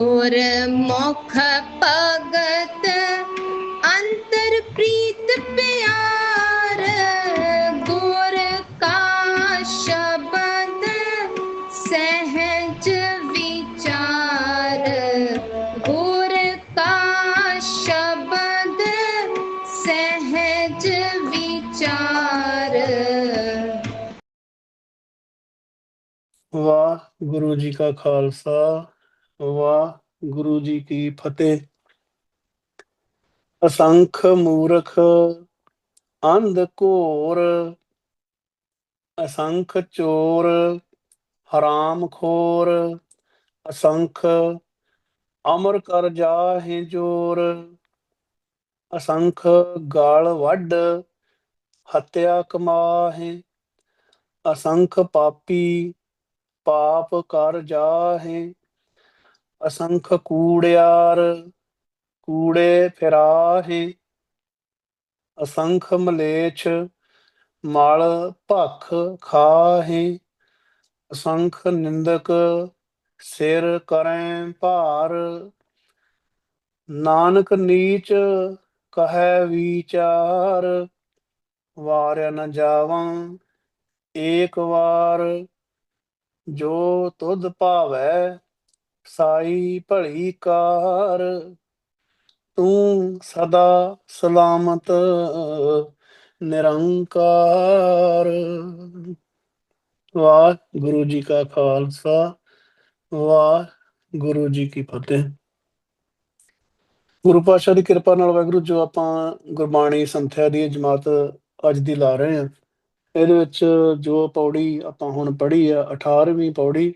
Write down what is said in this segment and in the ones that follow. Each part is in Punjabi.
ਔਰ ਮੁਖ ਭਗਤ ਅੰਤਰ ਪ੍ਰੀਤ ਪਿਆਰ ਗੁਰ ਕਾ ਸ਼ਬਦ ਸਹਿਜ ਵਿਚਾਰ ਗੁਰ ਕਾ ਸ਼ਬਦ ਸਹਿਜ ਵਿਚਾਰ ਵਾਹ ਗੁਰੂ ਜੀ ਕਾ ਖਾਲਸਾ ਵਾਹ ਗੁਰੂ ਜੀ ਕੀ ਫਤਿਹ। ਅਸੰਖ ਮੂਰਖ ਅੰਧ ਘੋਰ, ਅਸੰਖ ਚੋਰ ਹਰਾਮ ਖੋਰ, ਅਸੰਖ ਅਮਰ ਕਰ ਜਾਹੇ ਜੋਰ, ਅਸੰਖ ਗਾਲ ਵੱਡ ਹੱਤਿਆ ਕਮਾਹੇ, ਅਸੰਖ ਪਾਪੀ ਪਾਪ ਕਰ ਜਾਹੇ ਅਸੰਖ ਕੂੜਿਆਰ, ਕੂੜੇ ਫਿਰਾਹੇ, ਅਸੰਖ ਮਲੇਛ, ਮਲ ਭਖ ਖਾਹੇ, ਅਸੰਖ ਨਿੰਦਕ ਸਿਰ ਕਰੈ ਭਾਰ, ਨਾਨਕ ਨੀਚ ਕਹੈ ਵਿਚਾਰ, ਵਾਰਿਆ ਨ ਜਾਵਾਂ ਏਕ ਵਾਰ, ਜੋ ਤੁਧ ਭਾਵੈ ਸਾਈ ਭਲੀ ਕਾਰ, ਤੂੰ ਸਦਾ ਸਲਾਮਤ ਨਿਰੰਕਾਰ। ਵਾਹਿਗੁਰੂ ਜੀ ਕਾ ਖਾਲਸਾ, ਵਾਹਿਗੁਰੂ ਜੀ ਕੀ ਫਤਿਹ। ਗੁਰੂ ਪਾਤਸ਼ਾਹ ਦੀ ਕਿਰਪਾ ਨਾਲ ਵਾਹਿਗੁਰੂ, ਜੋ ਆਪਾਂ ਗੁਰਬਾਣੀ ਸੰਥਿਆ ਦੀ ਜਮਾਤ ਅੱਜ ਦੀ ਲਾ ਰਹੇ ਹਾਂ, ਇਹਦੇ ਵਿੱਚ ਜੋ ਪੌੜੀ ਆਪਾਂ ਹੁਣ ਪੜ੍ਹੀ ਆ 18ਵੀਂ ਪੌੜੀ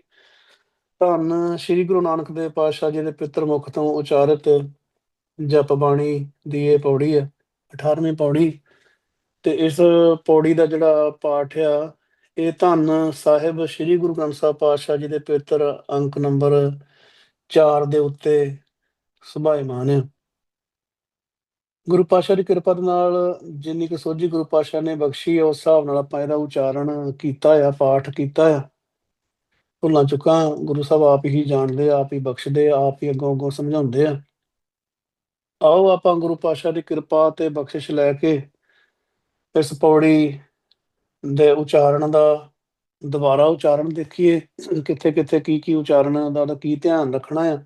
ਧੰਨ ਸ੍ਰੀ ਗੁਰੂ ਨਾਨਕ ਦੇਵ ਪਾਤਸ਼ਾਹ ਜੀ ਦੇ ਪਿੱਤਰ ਮੁਖ ਤੋਂ ਉਚਾਰਿਤ ਜਪ ਬਾਣੀ ਦੀ ਇਹ ਪੌੜੀ ਹੈ 18ਵੀਂ ਪੌੜੀ। ਤੇ ਇਸ ਪੌੜੀ ਦਾ ਜਿਹੜਾ ਪਾਠ ਆ, ਇਹ ਧੰਨ ਸਾਹਿਬ ਸ੍ਰੀ ਗੁਰੂ ਗ੍ਰੰਥ ਸਾਹਿਬ ਪਾਤਸ਼ਾਹ ਜੀ ਦੇ ਪਿੱਤਰ ਅੰਕ ਨੰਬਰ 4 ਦੇ ਉੱਤੇ ਸੁਭਾਇਮਾਨ ਹੈ ਗੁਰੂ ਪਾਤਸ਼ਾਹ ਦੀ ਕਿਰਪਾ ਦੇ ਨਾਲ ਜਿੰਨੀ ਕੁ ਸੋਝੀ ਗੁਰੂ ਪਾਤਸ਼ਾਹ ਨੇ ਬਖਸ਼ੀ ਹੈ ਉਸ ਹਿਸਾਬ ਨਾਲ ਆਪਾਂ ਇਹਦਾ ਉਚਾਰਨ ਕੀਤਾ ਆ, ਪਾਠ ਕੀਤਾ ਆ। ਭੁੱਲਾਂ ਚੁੱਕਾਂ, ਗੁਰੂ ਸਾਹਿਬ ਆਪ ਹੀ ਜਾਣਦੇ, ਆਪ ਹੀ ਬਖਸ਼ਦੇ, ਆਪ ਹੀ ਅੱਗੋਂ ਅੱਗੋਂ ਸਮਝਾਉਂਦੇ ਆ। ਆਓ ਆਪਾਂ ਗੁਰੂ ਪਾਤਸ਼ਾਹ ਦੀ ਕਿਰਪਾ ਤੇ ਬਖਸ਼ਿਸ਼ ਲੈ ਕੇ ਇਸ ਪੌੜੀ ਦੇ ਉਚਾਰਨ ਦਾ ਦੁਬਾਰਾ ਉਚਾਰਨ ਦੇਖੀਏ। ਕਿੱਥੇ ਕਿੱਥੇ ਕੀ ਕੀ ਉਚਾਰਨ ਦਾ ਦਾ ਕੀ ਧਿਆਨ ਰੱਖਣਾ ਆ।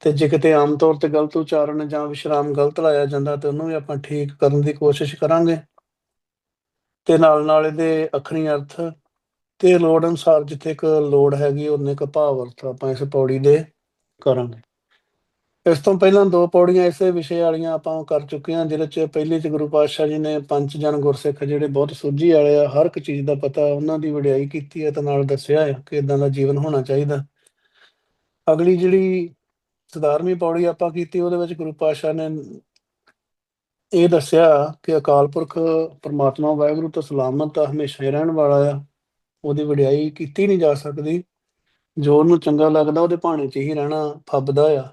ਤੇ ਜੇ ਕਿਤੇ ਆਮ ਤੌਰ ਤੇ ਗਲਤ ਉਚਾਰਨ ਜਾਂ ਵਿਸ਼ਰਾਮ ਗਲਤ ਲਾਇਆ ਜਾਂਦਾ ਤੇ ਉਹਨੂੰ ਵੀ ਆਪਾਂ ਠੀਕ ਕਰਨ ਦੀ ਕੋਸ਼ਿਸ਼ ਕਰਾਂਗੇ। ਤੇ ਨਾਲ ਨਾਲ ਇਹਦੇ ਅੱਖਰੀ ਅਰਥ ਤੇ ਲੋੜ ਅਨੁਸਾਰ ਜਿੱਥੇ ਇੱਕ ਲੋੜ ਹੈਗੀ, ਉਹਨੇ ਕ ਭਾਵ ਅਰਥ ਆਪਾਂ ਇਸ ਪੌੜੀ ਦੇ ਕਰਾਂਗੇ। ਇਸ ਤੋਂ ਪਹਿਲਾਂ ਦੋ ਪੌੜੀਆਂ ਇਸੇ ਵਿਸ਼ੇ ਵਾਲੀਆਂ ਆਪਾਂ ਕਰ ਚੁੱਕੇ ਹਾਂ, ਜਿਹਦੇ ਚ ਪਹਿਲੀ ਚ ਗੁਰੂ ਪਾਤਸ਼ਾਹ ਜੀ ਨੇ ਪੰਜ ਜਨ ਗੁਰਸਿੱਖ ਜਿਹੜੇ ਬਹੁਤ ਸੁਝੀ ਵਾਲੇ ਆ, ਹਰ ਇੱਕ ਚੀਜ਼ ਦਾ ਪਤਾ ਉਹਨਾਂ ਦੀ ਵਡਿਆਈ ਕੀਤੀ ਹੈ ਤੇ ਨਾਲ ਦੱਸਿਆ ਹੈ ਕਿ ਇਦਾਂ ਦਾ ਜੀਵਨ ਹੋਣਾ ਚਾਹੀਦਾ। ਅਗਲੀ ਜਿਹੜੀ 17ਵੀਂ ਪੌੜੀ ਆਪਾਂ ਕੀਤੀ, ਉਹਦੇ ਵਿੱਚ ਗੁਰੂ ਪਾਤਸ਼ਾਹ ਨੇ ਇਹ ਦੱਸਿਆ ਕਿ ਅਕਾਲ ਪੁਰਖ ਪਰਮਾਤਮਾ ਵਾਹਿਗੁਰੂ ਤੋਂ ਸਲਾਮਤ ਆ, ਹਮੇਸ਼ਾ ਹੀ ਰਹਿਣ ਵਾਲਾ ਆ। ਉਹਦੀ ਵਡਿਆਈ ਕੀਤੀ ਨਹੀਂ ਜਾ ਸਕਦੀ। ਜੋ ਉਹਨੂੰ ਚੰਗਾ ਲੱਗਦਾ, ਉਹਦੇ ਭਾਣੇ 'ਚ ਹੀ ਰਹਿਣਾ ਫੱਬਦਾ ਆ,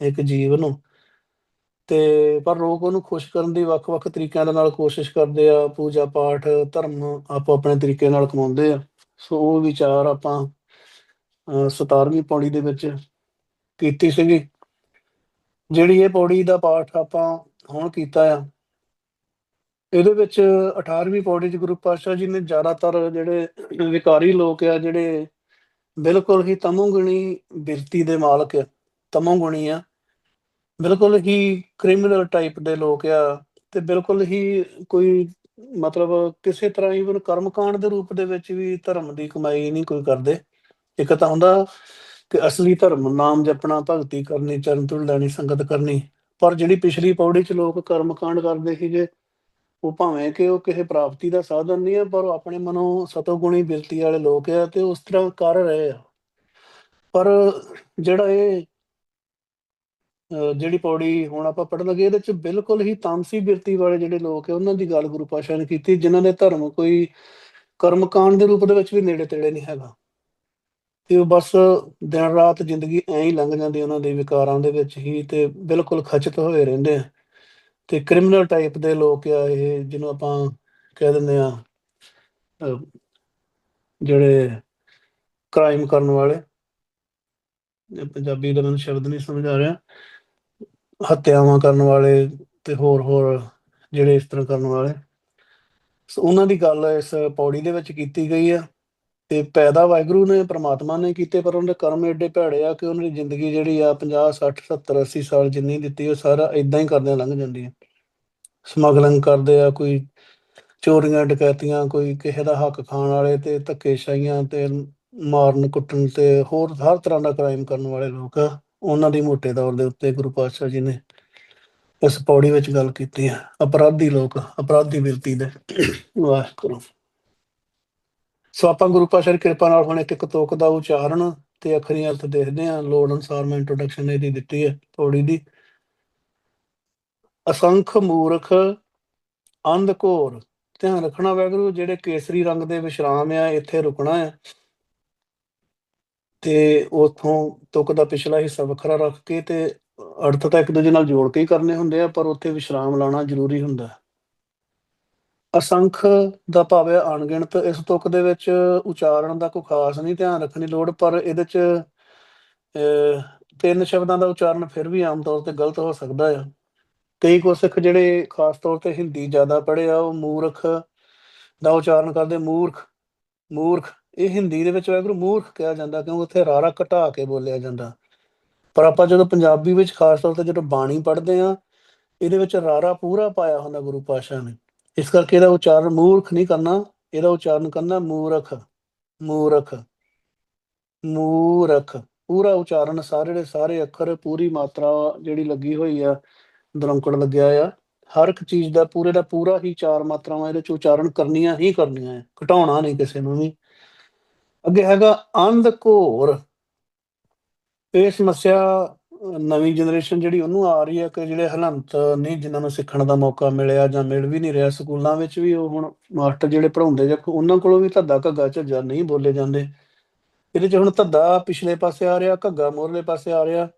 ਇੱਕ ਜੀਵ ਨੂੰ। ਤੇ ਪਰ ਲੋਕ ਉਹਨੂੰ ਖੁਸ਼ ਕਰਨ ਦੀ ਵੱਖ-ਵੱਖ ਤਰੀਕਿਆਂ ਦੇ ਨਾਲ ਕੋਸ਼ਿਸ਼ ਕਰਦੇ ਆ। ਪੂਜਾ ਪਾਠ, ਧਰਮ ਆਪੋ ਆਪਣੇ ਤਰੀਕੇ ਨਾਲ ਕਮਾਉਂਦੇ ਆ। ਸੋ ਉਹ ਵਿਚਾਰ ਆਪਾਂ 17ਵੀਂ ਪੌੜੀ ਦੇ ਵਿੱਚ ਕੀਤੀ ਸੀਗੀ। ਜਿਹੜੀ ਇਹ ਪੌੜੀ ਦਾ ਪਾਠ ਆਪਾਂ ਹੁਣ ਕੀਤਾ ਆ ਇਹਦੇ ਵਿੱਚ 18ਵੀਂ ਪੌੜੀ ਚ ਗੁਰੂ ਪਾਤਸ਼ਾਹ ਜੀ ਨੇ ਜ਼ਿਆਦਾਤਰ ਜਿਹੜੇ ਵਿਕਾਰੀ ਲੋਕ ਆ, ਜਿਹੜੇ ਬਿਲਕੁਲ ਹੀ ਤਮੋਗੁਣੀ ਬਿਰਤੀ ਦੇ ਮਾਲਕ ਤਮੋਗੁਣੀ ਆ, ਬਿਲਕੁਲ ਹੀ ਕ੍ਰਿਮੀਨਲ ਟਾਈਪ ਦੇ ਲੋਕ ਆ ਤੇ ਬਿਲਕੁਲ ਹੀ ਕੋਈ ਮਤਲਬ ਕਿਸੇ ਤਰ੍ਹਾਂ ਹੀ ਕਰਮਕਾਂਡ ਦੇ ਰੂਪ ਦੇ ਵਿੱਚ ਵੀ ਧਰਮ ਦੀ ਕਮਾਈ ਨਹੀਂ ਕੋਈ ਕਰਦੇ। ਇੱਕ ਤਾਂ ਹੁੰਦਾ ਕਿ ਅਸਲੀ ਧਰਮ ਨਾਮ ਜਪਣਾ, ਭਗਤੀ ਕਰਨੀ, ਚਰਨ ਤੁਲ ਲੈਣੀ, ਸੰਗਤ ਕਰਨੀ, ਪਰ ਜਿਹੜੀ ਪਿਛਲੀ ਪੌੜੀ 'ਚ ਲੋਕ ਕਰਮਕਾਂਡ ਕਰਦੇ ਸੀਗੇ ਉਹ ਭਾਵੇਂ ਕਿ ਉਹ ਕਿਸੇ ਪ੍ਰਾਪਤੀ ਦਾ ਸਾਧਨ ਨਹੀਂ ਹੈ, ਪਰ ਉਹ ਆਪਣੇ ਮਨੋਂ ਸਤੋਗੁਣੀ ਬਿਰਤੀ ਵਾਲੇ ਲੋਕ ਆ ਤੇ ਉਸ ਤਰ੍ਹਾਂ ਕਰ ਰਹੇ ਆ। ਪਰ ਜਿਹੜਾ ਇਹ ਜਿਹੜੀ ਪੌੜੀ ਹੁਣ ਆਪਾਂ ਪੜਨ ਲੱਗੇ, ਇਹਦੇ ਵਿੱਚ ਬਿਲਕੁਲ ਹੀ ਤਾਮਸੀ ਬਿਰਤੀ ਵਾਲੇ ਜਿਹੜੇ ਲੋਕ ਆ ਉਹਨਾਂ ਦੀ ਗੱਲ ਗੁਰੂ ਪਾਸ਼ਾ ਨੇ ਕੀਤੀ, ਜਿਨ੍ਹਾਂ ਦੇ ਧਰਮ ਕੋਈ ਕਰਮਕਾਂਡ ਦੇ ਰੂਪ ਦੇ ਵਿੱਚ ਵੀ ਨੇੜੇ ਤੇੜੇ ਨਹੀਂ ਹੈਗਾ। ਤੇ ਉਹ ਬਸ ਦਿਨ ਰਾਤ ਜ਼ਿੰਦਗੀ ਐਂ ਹੀ ਲੰਘ ਜਾਂਦੀ ਉਹਨਾਂ ਦੇ ਵਿਕਾਰਾਂ ਦੇ ਵਿੱਚ ਹੀ ਤੇ ਬਿਲਕੁਲ ਖਚਤ ਹੋਏ ਰਹਿੰਦੇ ਆ। ਤੇ ਕ੍ਰਿਮੀਨਲ ਟਾਈਪ ਦੇ ਲੋਕ ਆ ਇਹ, ਜਿਹਨੂੰ ਆਪਾਂ ਕਹਿ ਦਿੰਦੇ ਆ ਜਿਹੜੇ ਕ੍ਰਾਈਮ ਕਰਨ ਵਾਲੇ। ਪੰਜਾਬੀ ਦਾ ਮੈਨੂੰ ਸ਼ਬਦ ਨਹੀਂ ਸਮਝ ਆ ਰਿਹਾ। ਹੱਤਿਆਵਾਂ ਕਰਨ ਵਾਲੇ ਤੇ ਹੋਰ ਹੋਰ ਜਿਹੜੇ ਇਸ ਤਰ੍ਹਾਂ ਕਰਨ ਵਾਲੇ। ਸੋ ਉਹਨਾਂ ਦੀ ਗੱਲ ਇਸ ਪੌੜੀ ਦੇ ਵਿੱਚ ਕੀਤੀ ਗਈ ਆ। ਤੇ ਪੈਦਾ ਵਾਹਿਗੁਰੂ ਨੇ, ਪ੍ਰਮਾਤਮਾ ਨੇ ਕੀਤੇ, ਪਰ ਉਹਨਾਂ ਦੇ ਕਰਮ ਏਡੇ ਭੈੜੇ ਆ ਕਿ ਉਹਨਾਂ ਦੀ ਜ਼ਿੰਦਗੀ ਜਿਹੜੀ ਆ 50 60 70 80 ਸਾਲ ਜਿੰਨੀ ਦਿੱਤੀ, ਉਹ ਸਾਰਾ ਇਦਾਂ ਹੀ ਕਰਦਿਆਂ ਲੰਘ ਜਾਂਦੀ ਹੈ ਸਮਗਲਿੰਗ ਕਰਦੇ ਆ, ਕੋਈ ਚੋਰੀਆਂ, ਡਕੈਤੀਆਂ, ਕੋਈ ਕਿਸੇ ਦਾ ਹੱਕ ਖਾਣ ਵਾਲੇ ਤੇ ਧੱਕੇਸ਼ਾਹੀਆਂ ਤੇ ਮਾਰਨ, ਕੁੱਟਣ ਤੇ ਹੋਰ ਹਰ ਤਰ੍ਹਾਂ ਦਾ ਕ੍ਰਾਈਮ ਕਰਨ ਵਾਲੇ ਲੋਕ ਆ, ਉਹਨਾਂ ਦੀ ਮੋਟੇ ਤੌਰ ਦੇ ਉੱਤੇ ਗੁਰੂ ਪਾਤਸ਼ਾਹ ਜੀ ਨੇ ਇਸ ਪੌੜੀ ਵਿੱਚ ਗੱਲ ਕੀਤੀ ਹੈ ਅਪਰਾਧੀ ਲੋਕ, ਅਪਰਾਧੀ ਬਿਰਤੀ ਦੇ ਵਾਹਿਗੁਰੂ। ਸੋ ਆਪਾਂ ਗੁਰੂ ਪਾਤਸ਼ਾਹ ਦੀ ਕਿਰਪਾ ਨਾਲ ਹੁਣ ਇੱਕ ਇੱਕ ਤੁਕ ਦਾ ਉਚਾਰਨ ਤੇ ਅਖਰੀ ਅਰਥ ਦੇਖਦੇ ਹਾਂ। ਲੋੜ ਅਨੁਸਾਰ ਮੈਂ ਇੰਟਰੋਡਕਸ਼ਨ ਇਹਦੀ ਦਿੱਤੀ ਹੈ ਪੌੜੀ ਦੀ ਅਸੰਖ ਮੂਰਖ, ਅੰਧ ਘੋਰ, ਧਿਆਨ ਰੱਖਣਾ ਵਾਹਿਗੁਰੂ, ਜਿਹੜੇ ਕੇਸਰੀ ਰੰਗ ਦੇ ਵਿਸ਼ਰਾਮ ਆ, ਇੱਥੇ ਰੁਕਣਾ ਹੈ ਤੇ ਉਥੋਂ ਤੁਕ ਦਾ ਪਿਛਲਾ ਹਿੱਸਾ ਵੱਖਰਾ ਰੱਖ ਕੇ ਤੇ ਅਰਥ ਤਾਂ ਇੱਕ ਦੂਜੇ ਨਾਲ ਜੋੜ ਕੇ ਹੀ ਕਰਨੇ ਹੁੰਦੇ ਆ, ਪਰ ਉੱਥੇ ਵਿਸ਼ਰਾਮ ਲਾਣਾ ਜ਼ਰੂਰੀ ਹੁੰਦਾ। ਅਸੰਖ ਦਾ ਭਾਵ ਹੈ ਅਣਗਿਣਤ ਇਸ ਤੁਕ ਦੇ ਵਿੱਚ ਉਚਾਰਨ ਦਾ ਕੋਈ ਖਾਸ ਨਹੀਂ ਧਿਆਨ ਰੱਖਣ ਦੀ ਲੋੜ ਪਰ ਇਹਦੇ ਚ ਅਹ, ਤਿੰਨ ਸ਼ਬਦਾਂ ਦਾ ਉਚਾਰਨ ਫਿਰ ਵੀ ਆਮ ਤੌਰ ਤੇ ਗਲਤ ਹੋ ਸਕਦਾ ਆ। ਕਈ ਗੁਰਸਿੱਖ ਜਿਹੜੇ ਖਾਸ ਤੌਰ ਤੇ ਹਿੰਦੀ ਜ਼ਿਆਦਾ ਪੜ੍ਹੇ ਆ ਉਹ ਮੂਰਖ ਦਾ ਉਚਾਰਨ ਕਰਦੇ ਮੂਰਖ ਮੂਰਖ ਇਹ ਹਿੰਦੀ ਦੇ ਵਿੱਚ ਵਾਹਿਗੁਰੂ ਮੂਰਖ ਕਿਹਾ ਜਾਂਦਾ ਕਿਉਂਕਿ ਉੱਥੇ ਰਾਰਾ ਘਟਾ ਕੇ ਬੋਲਿਆ ਜਾਂਦਾ। ਪਰ ਆਪਾਂ ਜਦੋਂ ਪੰਜਾਬੀ ਵਿੱਚ ਖਾਸ ਤੌਰ ਤੇ ਜਦੋਂ ਬਾਣੀ ਪੜ੍ਹਦੇ ਆ ਇਹਦੇ ਵਿੱਚ ਰਾਰਾ ਪੂਰਾ ਪਾਇਆ ਹੁੰਦਾ ਗੁਰੂ ਪਾਤਸ਼ਾਹ ਨੇ। ਇਸ ਕਰਕੇ ਇਹਦਾ ਉਚਾਰਨ ਮੂਰਖ ਨਹੀਂ ਕਰਨਾ, ਇਹਦਾ ਉਚਾਰਨ ਕਰਨਾ ਮੂਰਖ ਮੂਰਖ ਮੂਰਖ। ਪੂਰਾ ਉਚਾਰਨ ਸਾਰੇ ਦੇ ਸਾਰੇ ਅੱਖਰ ਪੂਰੀ ਮਾਤਰਾ ਜਿਹੜੀ ਲੱਗੀ ਹੋਈ ਆ ਦਰੰਕੜ ਲੱਗਿਆ ਆ। ਹਰ ਇੱਕ ਚੀਜ਼ ਦਾ ਪੂਰੇ ਦਾ ਪੂਰਾ ਹੀ ਚਾਰ ਮਾਤਰਾਵਾਂ ਇਹਦੇ ਚ ਉਚਾਰਨ ਕਰਨੀਆਂ ਹੀ ਕਰਨੀਆਂ ਹੈ ਘਟਾਉਣਾ ਨਹੀਂ ਕਿਸੇ ਨੂੰ ਵੀ। ਅੱਗੇ ਹੈਗਾ ਅੰਧ ਘੋਰ। ਇਹ ਸਮੱਸਿਆ ਨਵੀਂ ਜਨਰੇਸ਼ਨ ਜਿਹੜੀ ਉਹਨੂੰ ਆ ਰਹੀ ਹੈ ਕਿ ਜਿਹੜੇ ਹਲੰਤ ਨਹੀਂ, ਜਿਨ੍ਹਾਂ ਨੂੰ ਸਿੱਖਣ ਦਾ ਮੌਕਾ ਮਿਲਿਆ ਜਾਂ ਮਿਲ ਵੀ ਨਹੀਂ ਰਿਹਾ ਸਕੂਲਾਂ ਵਿੱਚ ਵੀ, ਉਹ ਹੁਣ ਮਾਸਟਰ ਜਿਹੜੇ ਪੜ੍ਹਾਉਂਦੇ ਜਾਂ ਉਹਨਾਂ ਕੋਲੋਂ ਵੀ ਧੱਦਾ ਘੱਗਾ ਝੱਜਾ ਨਹੀਂ ਬੋਲੇ ਜਾਂਦੇ। ਇਹਦੇ ਚ ਹੁਣ ਧੱਦਾ ਪਿਛਲੇ ਪਾਸੇ ਆ ਰਿਹਾ, ਘੱਗਾ ਮੋਰਲੇ ਪਾਸੇ ਆ ਰਿਹਾ।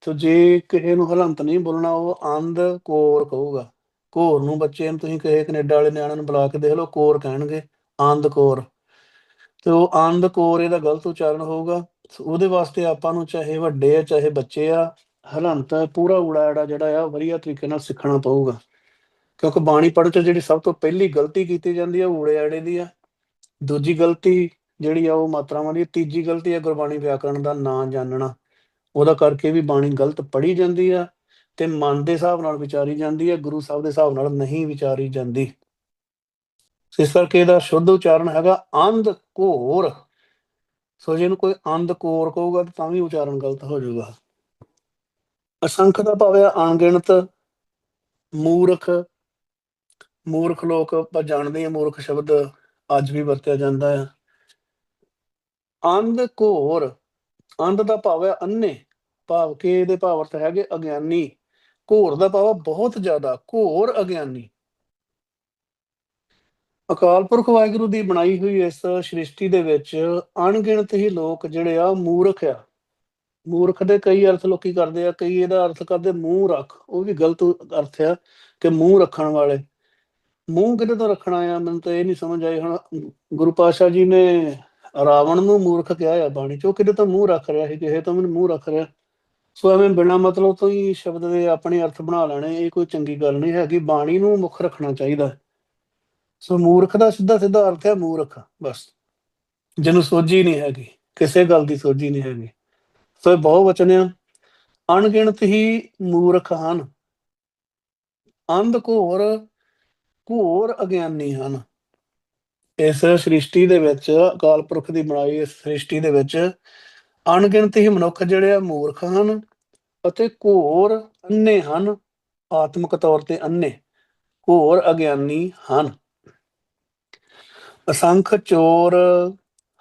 ਤੇ ਜੇ ਕਿਸੇ ਨੂੰ ਹਲੰਤ ਨਹੀਂ ਬੋਲਣਾ, ਉਹ ਅੰਧ ਕੋਰ ਕਹੂਗਾ। ਕੋਰ ਨੂੰ ਬੱਚੇ ਨੂੰ ਤੁਸੀਂ ਕਹੇ ਕੈਨੇਡਾ ਵਾਲੇ ਨਿਆਣਿਆਂ ਨੂੰ ਬੁਲਾ ਕੇ ਦੇਖ ਲਓ, ਕੋਰ ਕਹਿਣਗੇ ਅੰਧ ਕੋਰ। ਤੇ ਉਹ ਅੰਧ ਕੋਰ ਇਹਦਾ ਗਲਤ ਉਚਾਰਨ ਹੋਊਗਾ। ਸੋ ਉਹਦੇ ਵਾਸਤੇ ਆਪਾਂ ਨੂੰ ਚਾਹੇ ਵੱਡੇ ਆ, ਚਾਹੇ ਬੱਚੇ ਆ, ਹਲੰਤ ਪੂਰਾ ਊੜਾ ਐੜਾ ਜਿਹੜਾ ਆ, ਵਧੀਆ ਤਰੀਕੇ ਨਾਲ ਸਿੱਖਣਾ ਪਊਗਾ। ਕਿਉਂਕਿ ਬਾਣੀ ਪੜ੍ਹਨ ਚ ਜਿਹੜੀ ਸਭ ਤੋਂ ਪਹਿਲੀ ਗਲਤੀ ਕੀਤੀ ਜਾਂਦੀ ਆ ਊੜੇ ਐੜੇ ਦੀ ਆ। ਦੂਜੀ ਗਲਤੀ ਜਿਹੜੀ ਆ, ਉਹ ਮਾਤਰਾਵਾਂ ਦੀ ਤੀਜੀ ਗਲਤੀ ਆ, ਗੁਰਬਾਣੀ ਵਿਆਕਰਣ ਦਾ ਨਾਂ ਜਾਣਨਾ। ਉਹਦਾ ਕਰਕੇ ਵੀ ਬਾਣੀ ਗਲਤ ਪੜ੍ਹੀ ਜਾਂਦੀ ਆ ਤੇ ਮਨ ਦੇ ਹਿਸਾਬ ਨਾਲ ਵਿਚਾਰੀ ਜਾਂਦੀ ਹੈ ਗੁਰੂ ਸਾਹਿਬ ਦੇ ਹਿਸਾਬ ਨਾਲ ਨਹੀਂ ਵਿਚਾਰੀ ਜਾਂਦੀ। ਇਸ ਕਰਕੇ ਇਹਦਾ ਸ਼ੁੱਧ ਉਚਾਰਨ ਹੈਗਾ, ਅੰਧ ਘੋਰ। ਸੋ ਜੇ ਇਹਨੂੰ ਕੋਈ ਅੰਧ ਕੋਰ ਕਹੂਗਾ ਤਾਂ ਵੀ ਉਚਾਰਨ ਗਲਤ ਹੋ ਜਾਊਗਾ। ਅਸੰਖ ਦਾ ਭਾਵ ਹੈ ਅਣਗਿਣਤ ਮੂਰਖ ਮੂਰਖ ਲੋਕ ਆਪਾਂ ਜਾਣਦੇ ਹਾਂ, ਮੂਰਖ ਸ਼ਬਦ ਅੱਜ ਵੀ ਵਰਤਿਆ ਜਾਂਦਾ ਹੈ ਅੰਧ ਘੋਰ ਅੰਧ ਦਾ ਭਾਵ ਹੈ ਅੰਨੇ ਭਾਵ ਕਿ ਇਹਦੇ ਭਾਵ ਅਰਥ ਹੈਗੇ ਅਗਿਆਨੀ। ਘੋਰ ਦਾ ਭਾਵ ਬਹੁਤ ਜ਼ਿਆਦਾ, ਘੋਰ ਅਗਿਆਨੀ। ਅਕਾਲ ਪੁਰਖ ਵਾਹਿਗੁਰੂ ਦੀ ਬਣਾਈ ਹੋਈ ਇਸ ਸ੍ਰਿਸ਼ਟੀ ਦੇ ਵਿੱਚ ਅਣਗਿਣਤ ਹੀ ਲੋਕ ਜਿਹੜੇ ਆ ਮੂਰਖ ਆ। ਮੂਰਖ ਦੇ ਕਈ ਅਰਥ ਲੋਕੀ ਕਰਦੇ ਆ, ਕਈ ਇਹਦਾ ਅਰਥ ਕਰਦੇ ਮੂੰਹ ਰੱਖ ਉਹ ਵੀ ਗਲਤ ਅਰਥ ਆ ਕਿ ਮੂੰਹ ਰੱਖਣ ਵਾਲੇ। ਮੂੰਹ ਕਿਹਦੇ ਤੋਂ ਰੱਖਣਾ ਆ? ਮੈਨੂੰ ਤਾਂ ਇਹ ਨਹੀਂ ਸਮਝ ਆਈ ਹੁਣ। ਗੁਰੂ ਪਾਤਸ਼ਾਹ ਜੀ ਨੇ ਰਾਵਣ ਨੂੰ ਮੂਰਖ ਕਿਹਾ ਆ ਬਾਣੀ ਚ। ਉਹ ਕਿਤੇ ਤੋਂ ਮੂੰਹ ਰੱਖ ਰਿਹਾ ਸੀ? ਕਿਸੇ ਤੋਂ ਮੈਨੂੰ ਮੂੰਹ ਰੱਖ ਰਿਹਾ। ਸੋ ਐਵੇਂ ਬਿਨਾਂ ਮਤਲਬ ਤੋਂ ਹੀ ਸ਼ਬਦ ਦੇ ਆਪਣੇ ਅਰਥ ਬਣਾ ਲੈਣੇ, ਇਹ ਕੋਈ ਚੰਗੀ ਗੱਲ ਨਹੀਂ ਹੈਗੀ। ਬਾਣੀ ਨੂੰ ਮੁੱਖ ਰੱਖਣਾ ਚਾਹੀਦਾ। ਹੈ। ਸੋ ਮੂਰਖ ਦਾ ਸਿੱਧਾ ਸਿੱਧਾ ਅਰਥ ਹੈ ਮੂਰਖ, ਬਸ। ਜਿਹਨੂੰ ਸੋਝੀ ਨਹੀਂ ਹੈਗੀ, ਕਿਸੇ ਗੱਲ ਦੀ ਸੋਝੀ ਨਹੀਂ ਹੈਗੀ। ਸੋ ਇਹ ਬਹੁ ਵਚਨ ਆ। ਅਣਗਿਣਤ ਹੀ ਮੂਰਖ ਹਨ। ਅੰਧ ਘੋਰ ਘੋਰ ਅਗਿਆਨੀ ਹਨ। ਇਸ ਸ੍ਰਿਸ਼ਟੀ ਦੇ ਵਿੱਚ, ਅਕਾਲ ਪੁਰਖ ਦੀ ਬਣਾਈ ਇਸ ਸ੍ਰਿਸ਼ਟੀ ਦੇ ਵਿੱਚ ਅਣਗਿਣਤ ਹੀ ਮਨੁੱਖ ਜਿਹੜੇ ਆ ਮੂਰਖ ਹਨ ਅਤੇ ਘੋਰ ਅੰਨੇ ਹਨ। ਆਤਮਿਕ ਤੌਰ ਤੇ ਅੰਨੇ ਘੋਰ ਅਗਿਆਨੀ ਹਨ। ਅਸੰਖ ਚੋਰ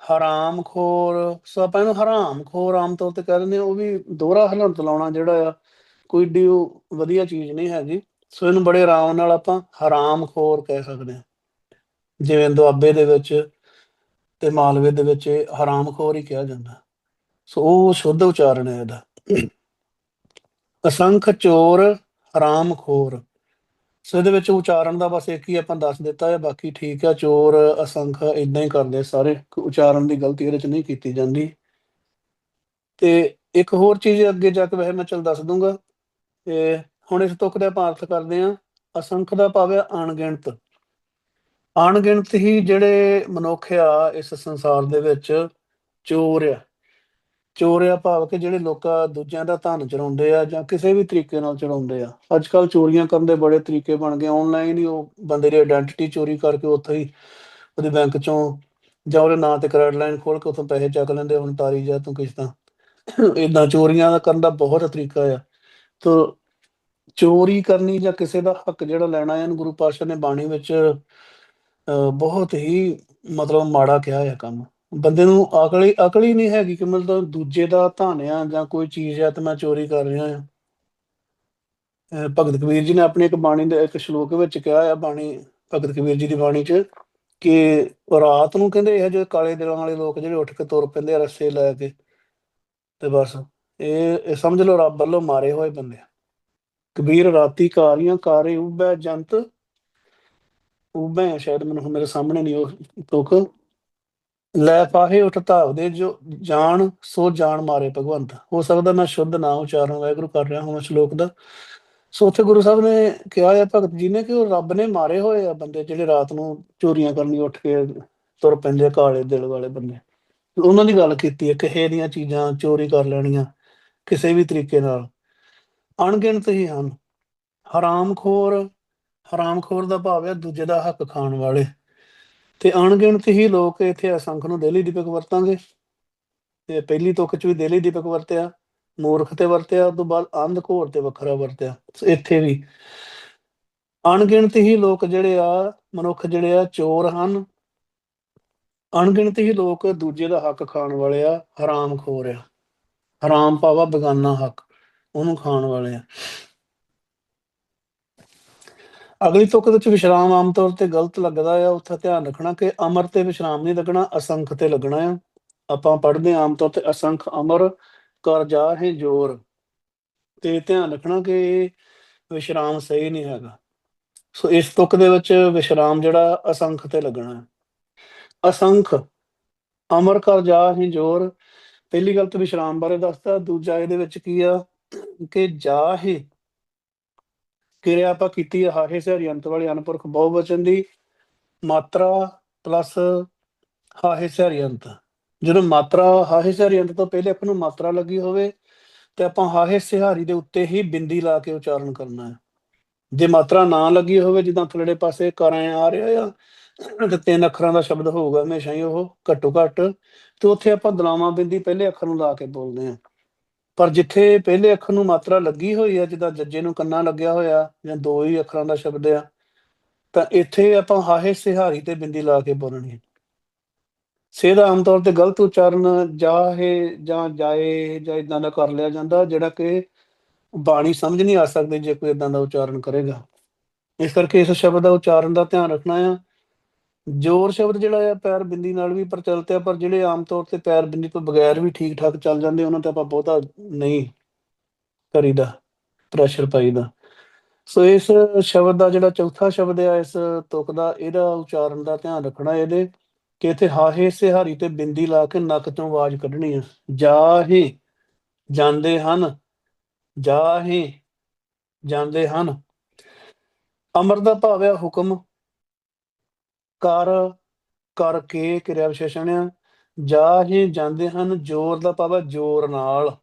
ਹਰਾਮਖੋਰ ਸੋ ਆਪਾਂ ਇਹਨੂੰ ਹਰਾਮਖੋਰ ਆਮ ਤੌਰ ਤੇ ਕਹਿ ਦਿੰਦੇ ਹਾਂ, ਉਹ ਵੀ ਦੋਹਰਾ ਹਲੰਤ ਲਾਉਣਾ ਜਿਹੜਾ ਆ, ਕੋਈ ਡੀ ਵਧੀਆ ਚੀਜ਼ ਨਹੀਂ ਹੈਗੀ। ਸੋ ਇਹਨੂੰ ਬੜੇ ਆਰਾਮ ਨਾਲ ਆਪਾਂ ਹਰਾਮਖੋਰ ਕਹਿ ਸਕਦੇ ਹਾਂ। ਜਿਵੇਂ ਦੁਆਬੇ ਦੇ ਵਿੱਚ ਤੇ ਮਾਲਵੇ ਦੇ ਵਿੱਚ ਹਰਾਮਖੋਰ ਹੀ ਕਿਹਾ ਜਾਂਦਾ। ਸੋ ਉਹ ਸ਼ੁੱਧ ਉਚਾਰਨ ਹੈ ਇਹਦਾ। ਅਸੰਖ ਚੋਰ ਹਰਾਮਖੋਰ ਸੋ ਇਹਦੇ ਵਿੱਚ ਉਚਾਰਨ ਦਾ ਬਸ ਇੱਕ ਹੀ ਆਪਾਂ ਦੱਸ ਦਿੱਤਾ ਹੈ, ਬਾਕੀ ਠੀਕ ਹੈ, ਚੋਰ, ਅਸੰਖ ਇਦਾਂ ਹੀ ਕਰਦੇ ਸਾਰੇ ਉਚਾਰਨ ਦੀ ਗਲਤੀ ਇਹਦੇ ਚ ਨਹੀਂ ਕੀਤੀ ਜਾਂਦੀ। ਤੇ ਇੱਕ ਹੋਰ ਚੀਜ਼ ਅੱਗੇ ਜਾ ਕੇ ਵੈਸੇ ਮੈਂ ਚੱਲ ਦੱਸ ਦੂੰਗਾ, ਤੇ ਹੁਣ ਇਸ ਤੁਕ ਦਾ ਆਪਾਂ ਅਰਥ ਕਰਦੇ ਹਾਂ, ਅਸੰਖ ਦਾ ਭਾਵ ਹੈ ਅਣਗਿਣਤ। ਅਣਗਿਣਤ ਹੀ ਜਿਹੜੇ ਮਨੁੱਖ ਆ ਇਸ ਸੰਸਾਰ ਦੇ ਵਿੱਚ ਚੋਰ ਆ। ਚੋਰ ਆ ਭਾਵ ਕਿ ਜਿਹੜੇ ਲੋਕਾਂ ਦੂਜਿਆਂ ਦਾ ਧਨ ਚੁਰਾਉਂਦੇ ਆ ਜਾਂ ਕਿਸੇ ਵੀ ਤਰੀਕੇ ਨਾਲ ਚੁਰਾਉਂਦੇ ਆ। ਅੱਜ ਕੱਲ ਚੋਰੀਆਂ ਕਰਨ ਦੇ ਬੜੇ ਤਰੀਕੇ ਬਣ ਗਏ। ਆਨਲਾਈਨ ਹੀ ਉਹ ਬੰਦੇ ਦੀ ਆਇਡੈਂਟੀਟੀ ਚੋਰੀ ਕਰਕੇ ਉੱਥੇ ਹੀ ਉਹਦੇ ਬੈਂਕ ਚੋਂ ਜਾਂ ਉਹਦੇ ਨਾਂ ਤੇ ਕ੍ਰੈਡਿਟ ਲਾਈਨ ਖੋਲ ਕੇ ਉੱਥੋਂ ਪੈਸੇ ਚੱਕ ਲੈਂਦੇ ਹੁਣ ਤਾਰੀ ਜਾ ਤੂੰ ਕਿਸ਼ਤਾਂ। ਇਦਾਂ ਚੋਰੀਆਂ ਦਾ ਕਰਨ ਦਾ ਬਹੁਤ ਤਰੀਕਾ ਆ। ਤੋ ਚੋਰੀ ਕਰਨੀ ਜਾਂ ਕਿਸੇ ਦਾ ਹੱਕ ਜਿਹੜਾ ਲੈਣਾ ਹੈ ਗੁਰੂ ਪਾਤਸ਼ਾਹ ਨੇ ਬਾਣੀ ਵਿੱਚ ਅਹ, ਬਹੁਤ ਹੀ ਮਤਲਬ ਮਾੜਾ ਕਿਹਾ ਹੈ ਕੰਮ। ਬੰਦੇ ਨੂੰ ਅਕਲ ਹੀ ਅਕਲ ਹੀ ਨਹੀਂ ਹੈਗੀ ਕਿ ਮਤਲਬ ਦੂਜੇ ਦਾ ਧਨ ਜਾਂ ਕੋਈ ਚੀਜ਼ ਆ ਤੇ ਮੈਂ ਚੋਰੀ ਕਰ ਰਿਹਾ ਆ ਭਗਤ ਕਬੀਰ ਜੀ ਨੇ ਆਪਣੀ ਇੱਕ ਬਾਣੀ ਦੇ, ਇੱਕ ਸ਼ਲੋਕ ਵਿੱਚ ਕਿਹਾ ਆ ਬਾਣੀ, ਭਗਤ ਕਬੀਰ ਜੀ ਦੀ ਬਾਣੀ 'ਚ ਕਿ ਰਾਤ ਨੂੰ ਕਹਿੰਦੇ ਇਹ ਜਿਹੇ ਕਾਲੇ ਦਿਲਾਂ ਵਾਲੇ ਲੋਕ ਜਿਹੜੇ ਉੱਠ ਕੇ ਤੁਰ ਪੈਂਦੇ ਆ ਰੱਸੇ ਲੈ ਕੇ, ਤੇ ਬਸ। ਇਹ ਸਮਝ ਲਓ ਰੱਬ ਵੱਲੋਂ ਮਾਰੇ ਹੋਏ ਬੰਦੇ ਕਬੀਰ ਰਾਤੀ ਕਾਰੀਆਂ ਕਾਰੇ ਉਬੈ ਜੰਤ ਉਬੈ ਸ਼ਾਇਦ ਮੈਨੂੰ ਮੇਰੇ ਸਾਹਮਣੇ ਨਹੀਂ ਉਹ ਤੁਕ ਲੈ ਪਾਹੇ ਉਠ ਧਾਵਦੇ ਜੋ ਜਾਣ, ਸੋ ਜਾਣ ਮਾਰੇ ਭਗਵੰਤ। ਹੋ ਸਕਦਾ ਮੈਂ ਸ਼ੁੱਧ ਨਾ ਉਚਾਰਨ ਵਾਹਿਗੁਰੂ ਕਰ ਰਿਹਾ ਹਾਂ ਸ਼ਲੋਕ ਦਾ। ਸੋ ਉੱਥੇ ਗੁਰੂ ਸਾਹਿਬ ਨੇ ਕਿਹਾ ਹੈ ਭਗਤ ਜੀ ਨੇ ਕਿ ਉਹ ਰੱਬ ਨੇ ਮਾਰੇ ਹੋਏ ਆ ਬੰਦੇ ਜਿਹੜੇ ਰਾਤ ਨੂੰ ਚੋਰੀਆਂ ਕਰਨੀ ਉੱਠ ਕੇ ਤੁਰ ਪੈਂਦੇ ਆ ਕਾਲੇ ਦਿਲ ਵਾਲੇ ਬੰਦੇ। ਉਹਨਾਂ ਦੀ ਗੱਲ ਕੀਤੀ ਹੈ ਕਿਹੇ ਦੀਆਂ ਚੀਜ਼ਾਂ ਚੋਰੀ ਕਰ ਲੈਣੀਆਂ ਕਿਸੇ ਵੀ ਤਰੀਕੇ ਨਾਲ। ਅਣਗਿਣਤ ਹੀ ਹਨ। ਹਰਾਮਖੋਰ ਹਰਾਮਖੋਰ ਦਾ ਭਾਵ ਹੈ ਦੂਜੇ ਦਾ ਹੱਕ ਖਾਣ ਵਾਲੇ। ਤੇ ਅਣਗਿਣਤ ਹੀ ਲੋਕ ਇੱਥੇ ਅਸੰਖ ਨੂੰ ਦੇਲੀ ਦੀਪਕ ਵਰਤਾਂਗੇ। ਤੇ ਪਹਿਲੀ ਤੁਕ ਚ ਵੀ ਦੇਲੀ ਦੀਪਕ ਵਰਤਿਆ, ਮੂਰਖ ਤੇ ਵਰਤਿਆ, ਉਸ ਤੋਂ ਬਾਅਦ ਅੰਧ ਘੋਰ ਤੇ ਵੱਖਰਾ ਵਰਤਿਆ। ਇੱਥੇ ਵੀ ਅਣਗਿਣਤ ਹੀ ਲੋਕ ਜਿਹੜੇ ਆ, ਮਨੁੱਖ ਜਿਹੜੇ ਆ, ਚੋਰ ਹਨ। ਅਣਗਿਣਤ ਹੀ ਲੋਕ ਦੂਜੇ ਦਾ ਹੱਕ ਖਾਣ ਵਾਲੇ ਆ ਹਰਾਮ ਖੋਰ ਆ। ਹਰਾਮ ਪਾਵਾ ਬੇਗਾਨਾ ਹੱਕ ਉਹਨੂੰ ਖਾਣ ਵਾਲੇ ਆ। ਅਗਲੀ ਤੁਕ ਵਿੱਚ ਵਿਸ਼ਰਾਮ ਆਮ ਤੌਰ ਤੇ ਗਲਤ ਲੱਗਦਾ ਆ, ਉੱਥੇ ਧਿਆਨ ਰੱਖਣਾ ਕਿ ਅਮਰ ਤੇ ਵਿਸ਼ਰਾਮ ਨਹੀਂ ਲੱਗਣਾ, ਅਸੰਖ ਤੇ ਲੱਗਣਾ ਆ। ਆਪਾਂ ਪੜ੍ਹਦੇ ਹਾਂ ਆਮ ਤੌਰ ਤੇ ਅਸੰਖ, ਅਮਰ, ਕਰ, ਜਾ, ਹੈ, ਜੋਰ। ਤੇ ਧਿਆਨ ਰੱਖਣਾ ਕਿ ਵਿਸ਼ਰਾਮ ਸਹੀ ਨਹੀਂ ਹੈਗਾ। ਸੋ ਇਸ ਤੁਕ ਦੇ ਵਿੱਚ ਵਿਸ਼ਰਾਮ ਜਿਹੜਾ ਅਸੰਖ ਤੇ ਲੱਗਣਾ। ਹੈ ਅਸੰਖ, ਅਮਰ, ਕਰ, ਜਾ, ਹੈ, ਜੋਰ। ਪਹਿਲੀ ਗੱਲ ਤਾਂ ਵਿਸ਼ਰਾਮ ਬਾਰੇ ਦੱਸਦਾ, ਦੂਜਾ ਇਹਦੇ ਵਿੱਚ ਕੀ ਆ ਕਿ ਜਾ, ਹੈ ਕਿਰਿਆ ਆਪਾਂ ਕੀਤੀ ਆ, ਹਾਹੇ ਸਿਹਰੀ ਅੰਤ ਵਾਲੇ ਅਨਪੁਰਖ ਬਹੁਵਚਨ ਦੀ ਮਾਤਰਾ ਪਲੱਸ ਹਾਹੇ ਸਿਹਰੀ ਅੰਤ। ਜਦੋਂ ਮਾਤਰਾ, ਹਾਹੇ ਸਿਹਰੀ ਅੰਤ ਤੋਂ ਪਹਿਲੇ ਅੱਖ ਨੂੰ ਮਾਤਰਾ ਲੱਗੀ ਹੋਵੇ, ਤੇ ਆਪਾਂ ਹਾਹੇ ਸਿਹਾਰੀ ਦੇ ਉੱਤੇ ਹੀ ਬਿੰਦੀ ਲਾ ਕੇ ਉਚਾਰਨ ਕਰਨਾ ਹੈ। ਜੇ ਮਾਤਰਾ ਨਾ ਲੱਗੀ ਹੋਵੇ, ਜਿੱਦਾਂ ਥਲੜੇ ਪਾਸੇ ਕਰਾਂ ਆ ਰਿਹਾ ਆ, ਤੇ ਤਿੰਨ ਅੱਖਰਾਂ ਦਾ ਸ਼ਬਦ ਹੋਊਗਾ ਹਮੇਸ਼ਾ ਹੀ ਉਹ, ਘੱਟੋ ਘੱਟ, ਤੇ ਉੱਥੇ ਆਪਾਂ ਦਲਾਵਾਂ ਬਿੰਦੀ ਪਹਿਲੇ ਅੱਖਰ ਨੂੰ ਲਾ ਕੇ ਬੋਲਦੇ ਹਾਂ। ਪਰ ਜਿੱਥੇ ਪਹਿਲੇ ਅੱਖਰ ਨੂੰ ਮਾਤਰਾ ਲੱਗੀ ਹੋਈ ਹੈ ਜਿੱਦਾਂ ਜੱਜੇ ਨੂੰ ਕੰਨਾ ਲੱਗਿਆ ਹੋਇਆ ਜਾਂ ਦੋ ਹੀ ਅੱਖਰਾਂ ਦਾ ਸ਼ਬਦ ਆ, ਤਾਂ ਇੱਥੇ ਆਪਾਂ ਹਾਹੇ ਸਿਹਾਰੀ ਤੇ ਬਿੰਦੀ ਲਾ ਕੇ ਬੋਲਣੀ ਹੈ ਸੇ ਆਮ ਤੌਰ ਤੇ ਗਲਤ ਉਚਾਰਨ ਜਾਹੇ ਜਾਂ ਜਾਏ ਜਾਂ ਇਦਾਂ ਦਾ ਕਰ ਲਿਆ ਜਾਂਦਾ, ਜਿਹੜਾ ਕਿ ਬਾਣੀ ਸਮਝ ਨਹੀਂ ਆ ਸਕਦੀ ਜੇ ਕੋਈ ਇਦਾਂ ਦਾ ਉਚਾਰਨ ਕਰੇਗਾ। ਇਸ ਕਰਕੇ ਇਸ ਸ਼ਬਦ ਦਾ ਉਚਾਰਨ ਦਾ ਧਿਆਨ ਰੱਖਣਾ ਆ। ਜੋਰ ਸ਼ਬਦ ਜਿਹੜਾ ਆ, ਪੈਰ ਬਿੰਦੀ ਨਾਲ ਵੀ ਪ੍ਰਚਲਿਤ ਹੈ ਪਰ ਜਿਹੜੇ ਆਮ ਤੌਰ ਤੇ ਪੈਰ ਬਿੰਦੀ ਤੋਂ ਬਗੈਰ ਵੀ ਠੀਕ ਠਾਕ ਚੱਲ ਜਾਂਦੇ, ਉਹਨਾਂ ਤੇ ਆਪਾਂ ਬਹੁਤਾ ਨਹੀਂ ਕਰੀਦਾ ਪ੍ਰੈਸ਼ਰ ਪਾਈਦਾ। ਸੋ ਇਸ ਸ਼ਬਦ ਦਾ ਜਿਹੜਾ ਚੌਥਾ ਸ਼ਬਦ ਹੈ ਇਸ ਤੁਕ ਦਾ, ਇਹਦਾ ਉਚਾਰਨ ਦਾ ਧਿਆਨ ਰੱਖਣਾ ਇਹਦੇ, ਕਿ ਇੱਥੇ ਹਾਹੇ ਸਿਹਾਰੀ ਤੇ ਬਿੰਦੀ ਲਾ ਕੇ ਨੱਕ ਤੋਂ ਆਵਾਜ਼ ਕੱਢਣੀ ਆ। ਜਾਹੇ, ਜਾਂਦੇ ਹਨ, ਜਾਹੇ, ਜਾਂਦੇ ਹਨ। ਅਮਰ ਦਾ ਭਾਵ ਹੈ ਹੁਕਮ ਕਰ ਕਰਕੇ ਕਿਰਿਆ ਵਿਸ਼ੇਸ਼ਣ ਆ। ਜਾ ਹੀ ਜਾਂਦੇ ਹਨ ਜ਼ੋਰ ਦਾ ਭਾਵ ਜ਼ੋਰ ਨਾਲ।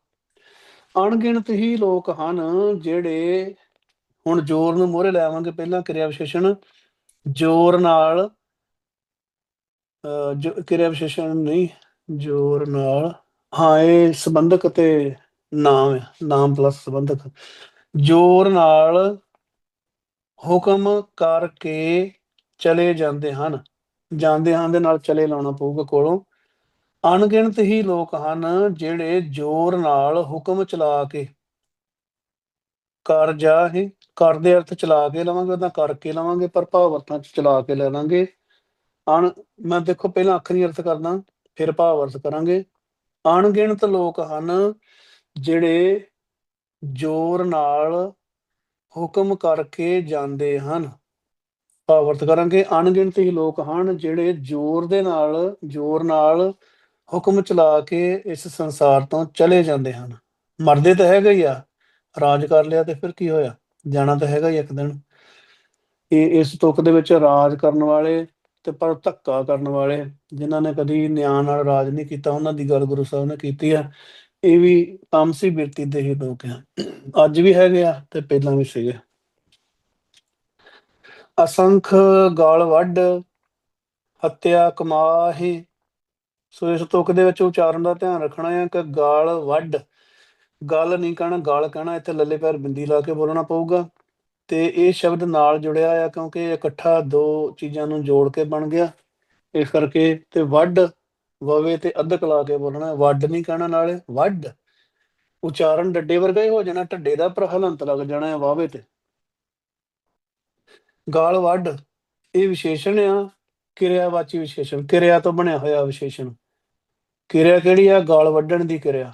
ਅਣਗਿਣਤ ਹੀ ਲੋਕ ਹਨ ਜਿਹੜੇ ਹੁਣ ਜ਼ੋਰ ਨੂੰ ਮੋਹਰੇ ਲੈ ਪਹਿਲਾਂ ਕਿਰਿਆ ਵਿਸ਼ੇਸ਼ਣ ਜ਼ੋਰ ਨਾਲ ਅਹ, ਜੋ ਕਿਰਿਆ ਵਿਸ਼ੇਸ਼ਣ ਨਹੀਂ ਜ਼ੋਰ ਨਾਲ। ਹਾਂ ਇਹ ਸੰਬੰਧਕ ਤੇ ਨਾਮ ਹੈ ਨਾਮ ਪਲੱਸ ਸੰਬੰਧਕ। ਜ਼ੋਰ ਨਾਲ ਹੁਕਮ ਕਰਕੇ ਚਲੇ ਜਾਂਦੇ ਹਨ। ਜਾਂਦੇ ਹਨ ਦੇ ਨਾਲ ਚਲੇ ਲਾਉਣਾ ਪਊਗਾ ਕੋਲੋਂ। ਅਣਗਿਣਤ ਹੀ ਲੋਕ ਹਨ ਜਿਹੜੇ ਜ਼ੋਰ ਨਾਲ ਹੁਕਮ ਚਲਾ ਕੇ ਕਰ ਜਾ ਹੀ ਕਰਦੇ ਅਰਥ ਚਲਾ ਕੇ ਲਵਾਂਗੇ, ਉਹਦਾ ਕਰਕੇ ਲਵਾਂਗੇ, ਪਰ ਭਾਵ ਅਰਥਾਂ ਚ ਚਲਾ ਕੇ ਲੈ ਲਾਂਗੇ। ਅਣ, ਮੈਂ ਦੇਖੋ ਪਹਿਲਾਂ ਅੱਖਰੀ ਅਰਥ ਕਰਦਾ ਫਿਰ ਭਾਵ ਅਰਥ ਕਰਾਂਗੇ। ਅਣਗਿਣਤ ਲੋਕ ਹਨ ਜਿਹੜੇ ਜ਼ੋਰ ਨਾਲ ਹੁਕਮ ਕਰਕੇ ਜਾਂਦੇ ਹਨ। ਵਰਤ ਕਰਾਂਗੇ, ਅਣਗਿਣਤ ਹੀ ਲੋਕ ਹਨ ਜਿਹੜੇ ਜ਼ੋਰ ਦੇ ਨਾਲ, ਜ਼ੋਰ ਨਾਲ ਹੁਕਮ ਚਲਾ ਕੇ ਇਸ ਸੰਸਾਰ ਤੋਂ ਚਲੇ ਜਾਂਦੇ ਹਨ। ਮਰਦੇ ਤਾਂ ਹੈਗਾ ਹੀ ਆ, ਰਾਜ ਕਰ ਲਿਆ ਤੇ ਫਿਰ ਕੀ ਹੋਇਆ? ਜਾਣਾ ਤਾਂ ਹੈਗਾ ਹੀ ਇੱਕ ਦਿਨ। ਇਹ ਇਸ ਤੁਕ ਦੇ ਵਿੱਚ ਰਾਜ ਕਰਨ ਵਾਲੇ ਤੇ ਪਰ ਧੱਕਾ ਕਰਨ ਵਾਲੇ, ਜਿਨ੍ਹਾਂ ਨੇ ਕਦੀ ਨਿਆਂ ਨਾਲ ਰਾਜ ਨਹੀਂ ਕੀਤਾ, ਉਹਨਾਂ ਦੀ ਗੱਲ ਗੁਰੂ ਸਾਹਿਬ ਨੇ ਕੀਤੀ ਆ। ਇਹ ਵੀ ਤਾਮਸੀ ਬਿਰਤੀ ਦੇ ਹੀ ਲੋਕ ਆ। ਅੱਜ ਵੀ ਹੈਗੇ ਆ ਤੇ ਪਹਿਲਾਂ ਵੀ ਸੀਗੇ। ਅਸੰਖ ਗਾਲ ਵੱਢ, ਹੱਤਿਆ ਕਮਾਹੀ। ਸੋ ਇਸ ਤੁਕ ਦੇ ਵਿੱਚ ਉਚਾਰਨ ਦਾ ਧਿਆਨ ਰੱਖਣਾ ਹੈ ਕਿ ਗਾਲ ਵੱਡ ਗੱਲ ਨਹੀਂ ਕਹਿਣਾ, ਗਾਲ ਕਹਿਣਾ, ਇੱਥੇ ਲੱਲੇ ਪੈਰ ਬਿੰਦੀ ਲਾ ਕੇ ਬੋਲਣਾ ਪਊਗਾ। ਤੇ ਇਹ ਸ਼ਬਦ ਨਾਲ ਜੁੜਿਆ ਆ ਕਿਉਂਕਿ ਇਕੱਠਾ ਦੋ ਚੀਜ਼ਾਂ ਨੂੰ ਜੋੜ ਕੇ ਬਣ ਗਿਆ। ਇਸ ਕਰਕੇ ਤੇ ਵੱਢ ਵਵੇ ਤੇ ਅੱਧਕ ਲਾ ਕੇ ਬੋਲਣਾ ਵੱਡ ਨਹੀਂ ਕਹਿਣਾ ਨਾਲੇ ਵੱਢ। ਉਚਾਰਨ ਡੱਡੇ ਵਰਗਾ ਹੀ ਹੋ ਜਾਣਾ, ਢੱਡੇ ਦਾ ਪਰ ਹਲੰਤ ਲੱਗ ਜਾਣਾ ਹੈ ਵਾਵੇ ਤੇ। ਗਾਲ ਵੱਡ ਇਹ ਵਿਸ਼ੇਸ਼ਣ ਆ, ਕਿਰਿਆਵਾਚੀ ਵਿਸ਼ੇਸ਼ਣ। ਕਿਰਿਆ ਤੋਂ ਬਣਿਆ ਹੋਇਆ ਵਿਸ਼ੇਸ਼ਣ। ਕਿਰਿਆ ਕਿਹੜੀ ਆ? ਗਾਲ ਵੱਢਣ ਦੀ ਕਿਰਿਆ।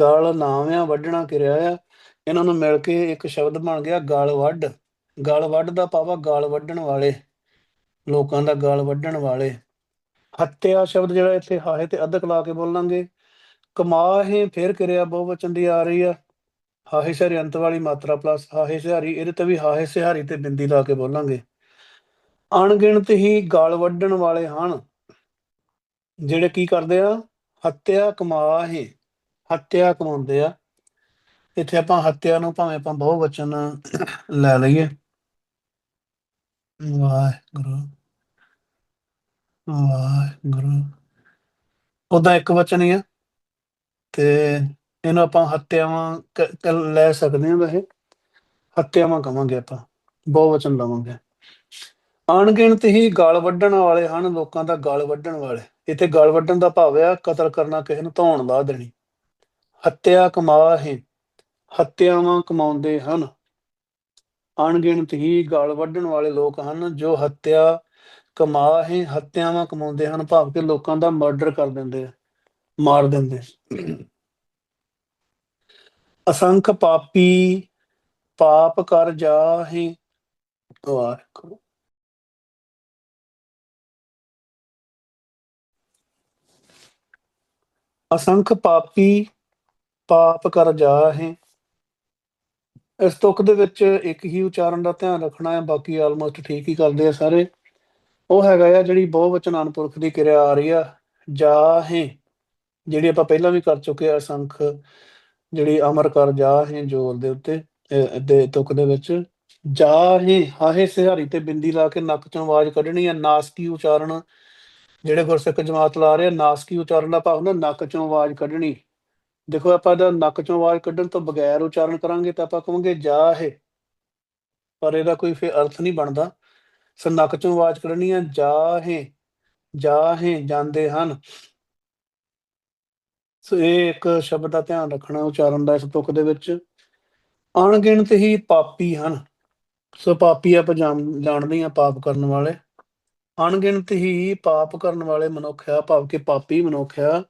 ਗਾਲ ਨਾਮ ਆ, ਵੱਢਣਾ ਕਿਰਿਆ ਆ। ਇਹਨਾਂ ਨੂੰ ਮਿਲ ਕੇ ਇੱਕ ਸ਼ਬਦ ਬਣ ਗਿਆ, ਗਾਲ ਵੱਢ। ਗਾਲ ਵੱਢ ਦਾ ਪਾਵਾ ਗਾਲ ਵੱਢਣ ਵਾਲੇ, ਲੋਕਾਂ ਦਾ ਗਾਲ ਵੱਢਣ ਵਾਲੇ। ਹੱਤਿਆ ਸ਼ਬਦ ਜਿਹੜਾ ਇੱਥੇ ਹਾਹੇ ਤੇ ਅੱਧਕ ਲਾ ਕੇ ਬੋਲਾਂਗੇ। ਕਮਾਹੇ ਫਿਰ ਕਿਰਿਆ ਬਹੁਵਚਨ ਦੀ ਆ ਰਹੀ ਆ। ਹਾਹੇ ਸਿਹਾਰੀ ਅੰਤ ਵਾਲੀ ਮਾਤਰਾ ਪਲੱਸ ਹਾਹੇ ਸਿਹਾਰੀ, ਇਹਦੇ ਤੇ ਵੀ ਹਾਹੇ ਸਿਹਾਰੀ ਤੇ ਬਿੰਦੀ ਲਾ ਕੇ ਬੋਲਾਂਗੇ। ਅਣਗਿਣਤ ਹੀ ਗਾਲ ਵੱਢਣ ਵਾਲੇ ਹਨ, ਜਿਹੜੇ ਕੀ ਕਰਦੇ ਆ? ਹੱਤਿਆ ਕਮਾਹੇ ਹੱਤਿਆ ਕਮਾਉਂਦੇ ਆ। ਇੱਥੇ ਆਪਾਂ ਹੱਤਿਆ ਨੂੰ ਭਾਵੇਂ ਆਪਾਂ ਬਹੁਵਚਨ ਲੈ ਲਈਏ। ਵਾਹਿਗੁਰੂ ਵਾਹਿਗੁਰੂ। ਉਹਦਾ ਇੱਕ ਵਚਨ ਹੀ ਆ ਤੇ ਇਹਨੂੰ ਆਪਾਂ ਹੱਤਿਆਵਾਂ ਕ- ਕ- ਲੈ ਸਕਦੇ ਹਾਂ ਵੈਸੇ। ਹੱਤਿਆਵਾਂ ਕਵਾਂਗੇ ਆਪਾਂ ਬਹੁਵਚਨ ਲਵਾਂਗੇ। ਅਣਗਿਣਤ ਹੀ ਗਾਲ ਵੱਢਣ ਵਾਲੇ ਹਨ, ਲੋਕਾਂ ਦਾ ਗਾਲ ਵੱਢਣ ਵਾਲੇ। ਇੱਥੇ ਗਾਲ ਵੱਢਣ ਦਾ ਭਾਵ ਆ, ਕਤਲ ਕਰਨਾ ਕਿਸੇ ਨੂੰ ਧੌਣ ਲਾ ਦੇਣੀ। ਹੱਤਿਆ ਕਮਾ ਕਮਾਹੇ ਹੱਤਿਆਵਾਂ ਕਮਾਉਂਦੇ ਹਨ। ਅਣਗਿਣਤ ਹੀ ਗਾਲ ਵੱਢਣ ਵਾਲੇ ਲੋਕ ਹਨ, ਜੋ ਹੱਤਿਆ ਕਮਾ ਹੈ, ਹੱਤਿਆਵਾਂ ਕਮਾਉਂਦੇ ਹਨ, ਭਾਵ ਕਿ ਲੋਕਾਂ ਦਾ ਮਰਡਰ ਕਰ ਦਿੰਦੇ ਆ, ਮਾਰ ਦਿੰਦੇ ਅਸੰਖ ਪਾਪੀ, ਪਾਪ ਕਰ ਜਾਹੇ। ਵਾਹਿਗੁਰੂ। ਅਸੰਖ ਪਾਪੀ, ਪਾਪ ਕਰ ਜਾਹੇ। ਇਸ ਤੁਕ ਦੇ ਵਿੱਚ ਇੱਕ ਹੀ ਉਚਾਰਨ ਦਾ ਧਿਆਨ ਰੱਖਣਾ ਹੈ, ਬਾਕੀ ਆਲਮੋਸਟ ਠੀਕ ਹੀ ਕਰਦੇ ਆ ਸਾਰੇ। ਉਹ ਹੈਗਾ ਆ ਜਿਹੜੀ ਬਹੁਵਚਨ ਅਨਪੁਰਖ ਦੀ ਕਿਰਿਆ ਆ ਰਹੀ ਆ, ਜਾਹੇ। ਜਿਹੜੀ ਆਪਾਂ ਪਹਿਲਾਂ ਵੀ ਕਰ ਚੁੱਕੇ ਆ ਅਸੰਖ ਜਿਹੜੀ ਅਮਰ ਕਰ ਜਾਹੇ ਜੋਰ ਦੇ ਉੱਤੇ ਦੇ ਤੁਕ ਦੇ ਵਿੱਚ ਜਾਹੇ ਹਾਹੇ ਸਿਹਾਰੀ ਤੇ ਬਿੰਦੀ ਲਾ ਕੇ ਨੱਕ ਚੋਂ ਆਵਾਜ਼ ਕੱਢਣੀ ਆ ਨਾਸਕੀ ਉਚਾਰਨ? ਜਿਹੜੇ ਗੁਰਸਿੱਖ ਜਮਾਤ ਲਾ ਰਹੇ ਨਾਸਕੀ ਉਚਾਰਨ ਦਾ ਭਾਵ ਹੁੰਦਾ ਨੱਕ ਚੋਂ ਆਵਾਜ਼ ਕੱਢਣੀ। ਦੇਖੋ ਆਪਾਂ ਇਹਦਾ ਨੱਕ ਚੋਂ ਆਵਾਜ਼ ਕੱਢਣ ਤੋਂ ਬਗੈਰ ਉਚਾਰਨ ਕਰਾਂਗੇ ਤਾਂ ਆਪਾਂ ਕਹਾਂਗੇ ਜਾਹੇ ਪਰ ਇਹਦਾ ਕੋਈ ਫਿਰ ਅਰਥ ਨਹੀਂ ਬਣਦਾ। ਸੋ ਨੱਕ ਚੋਂ ਆਵਾਜ਼ ਕੱਢਣੀ ਆ ਜਾਹੇ ਜਾਹੇ ਜਾਂਦੇ ਹਨ। ਸੋ ਇਹ ਇੱਕ ਸ਼ਬਦ ਦਾ ਧਿਆਨ ਰੱਖਣਾ ਉਚਾਰਨ ਦਾ ਇਸ ਤੁਕ ਦੇ ਵਿੱਚ। ਅਣਗਿਣਤ ਹੀ ਪਾਪੀ ਹਨ। ਸੋ ਪਾਪੀ ਆਪਾਂ ਜਾਣ- ਜਾਣਦੇ ਹਾਂ ਪਾਪ ਕਰਨ ਵਾਲੇ। ਅਣਗਿਣਤ ਹੀ ਪਾਪ ਕਰਨ ਵਾਲੇ ਮਨੁੱਖ ਆ, ਭਾਵ ਕਿ ਪਾਪੀ ਮਨੁੱਖ ਆ।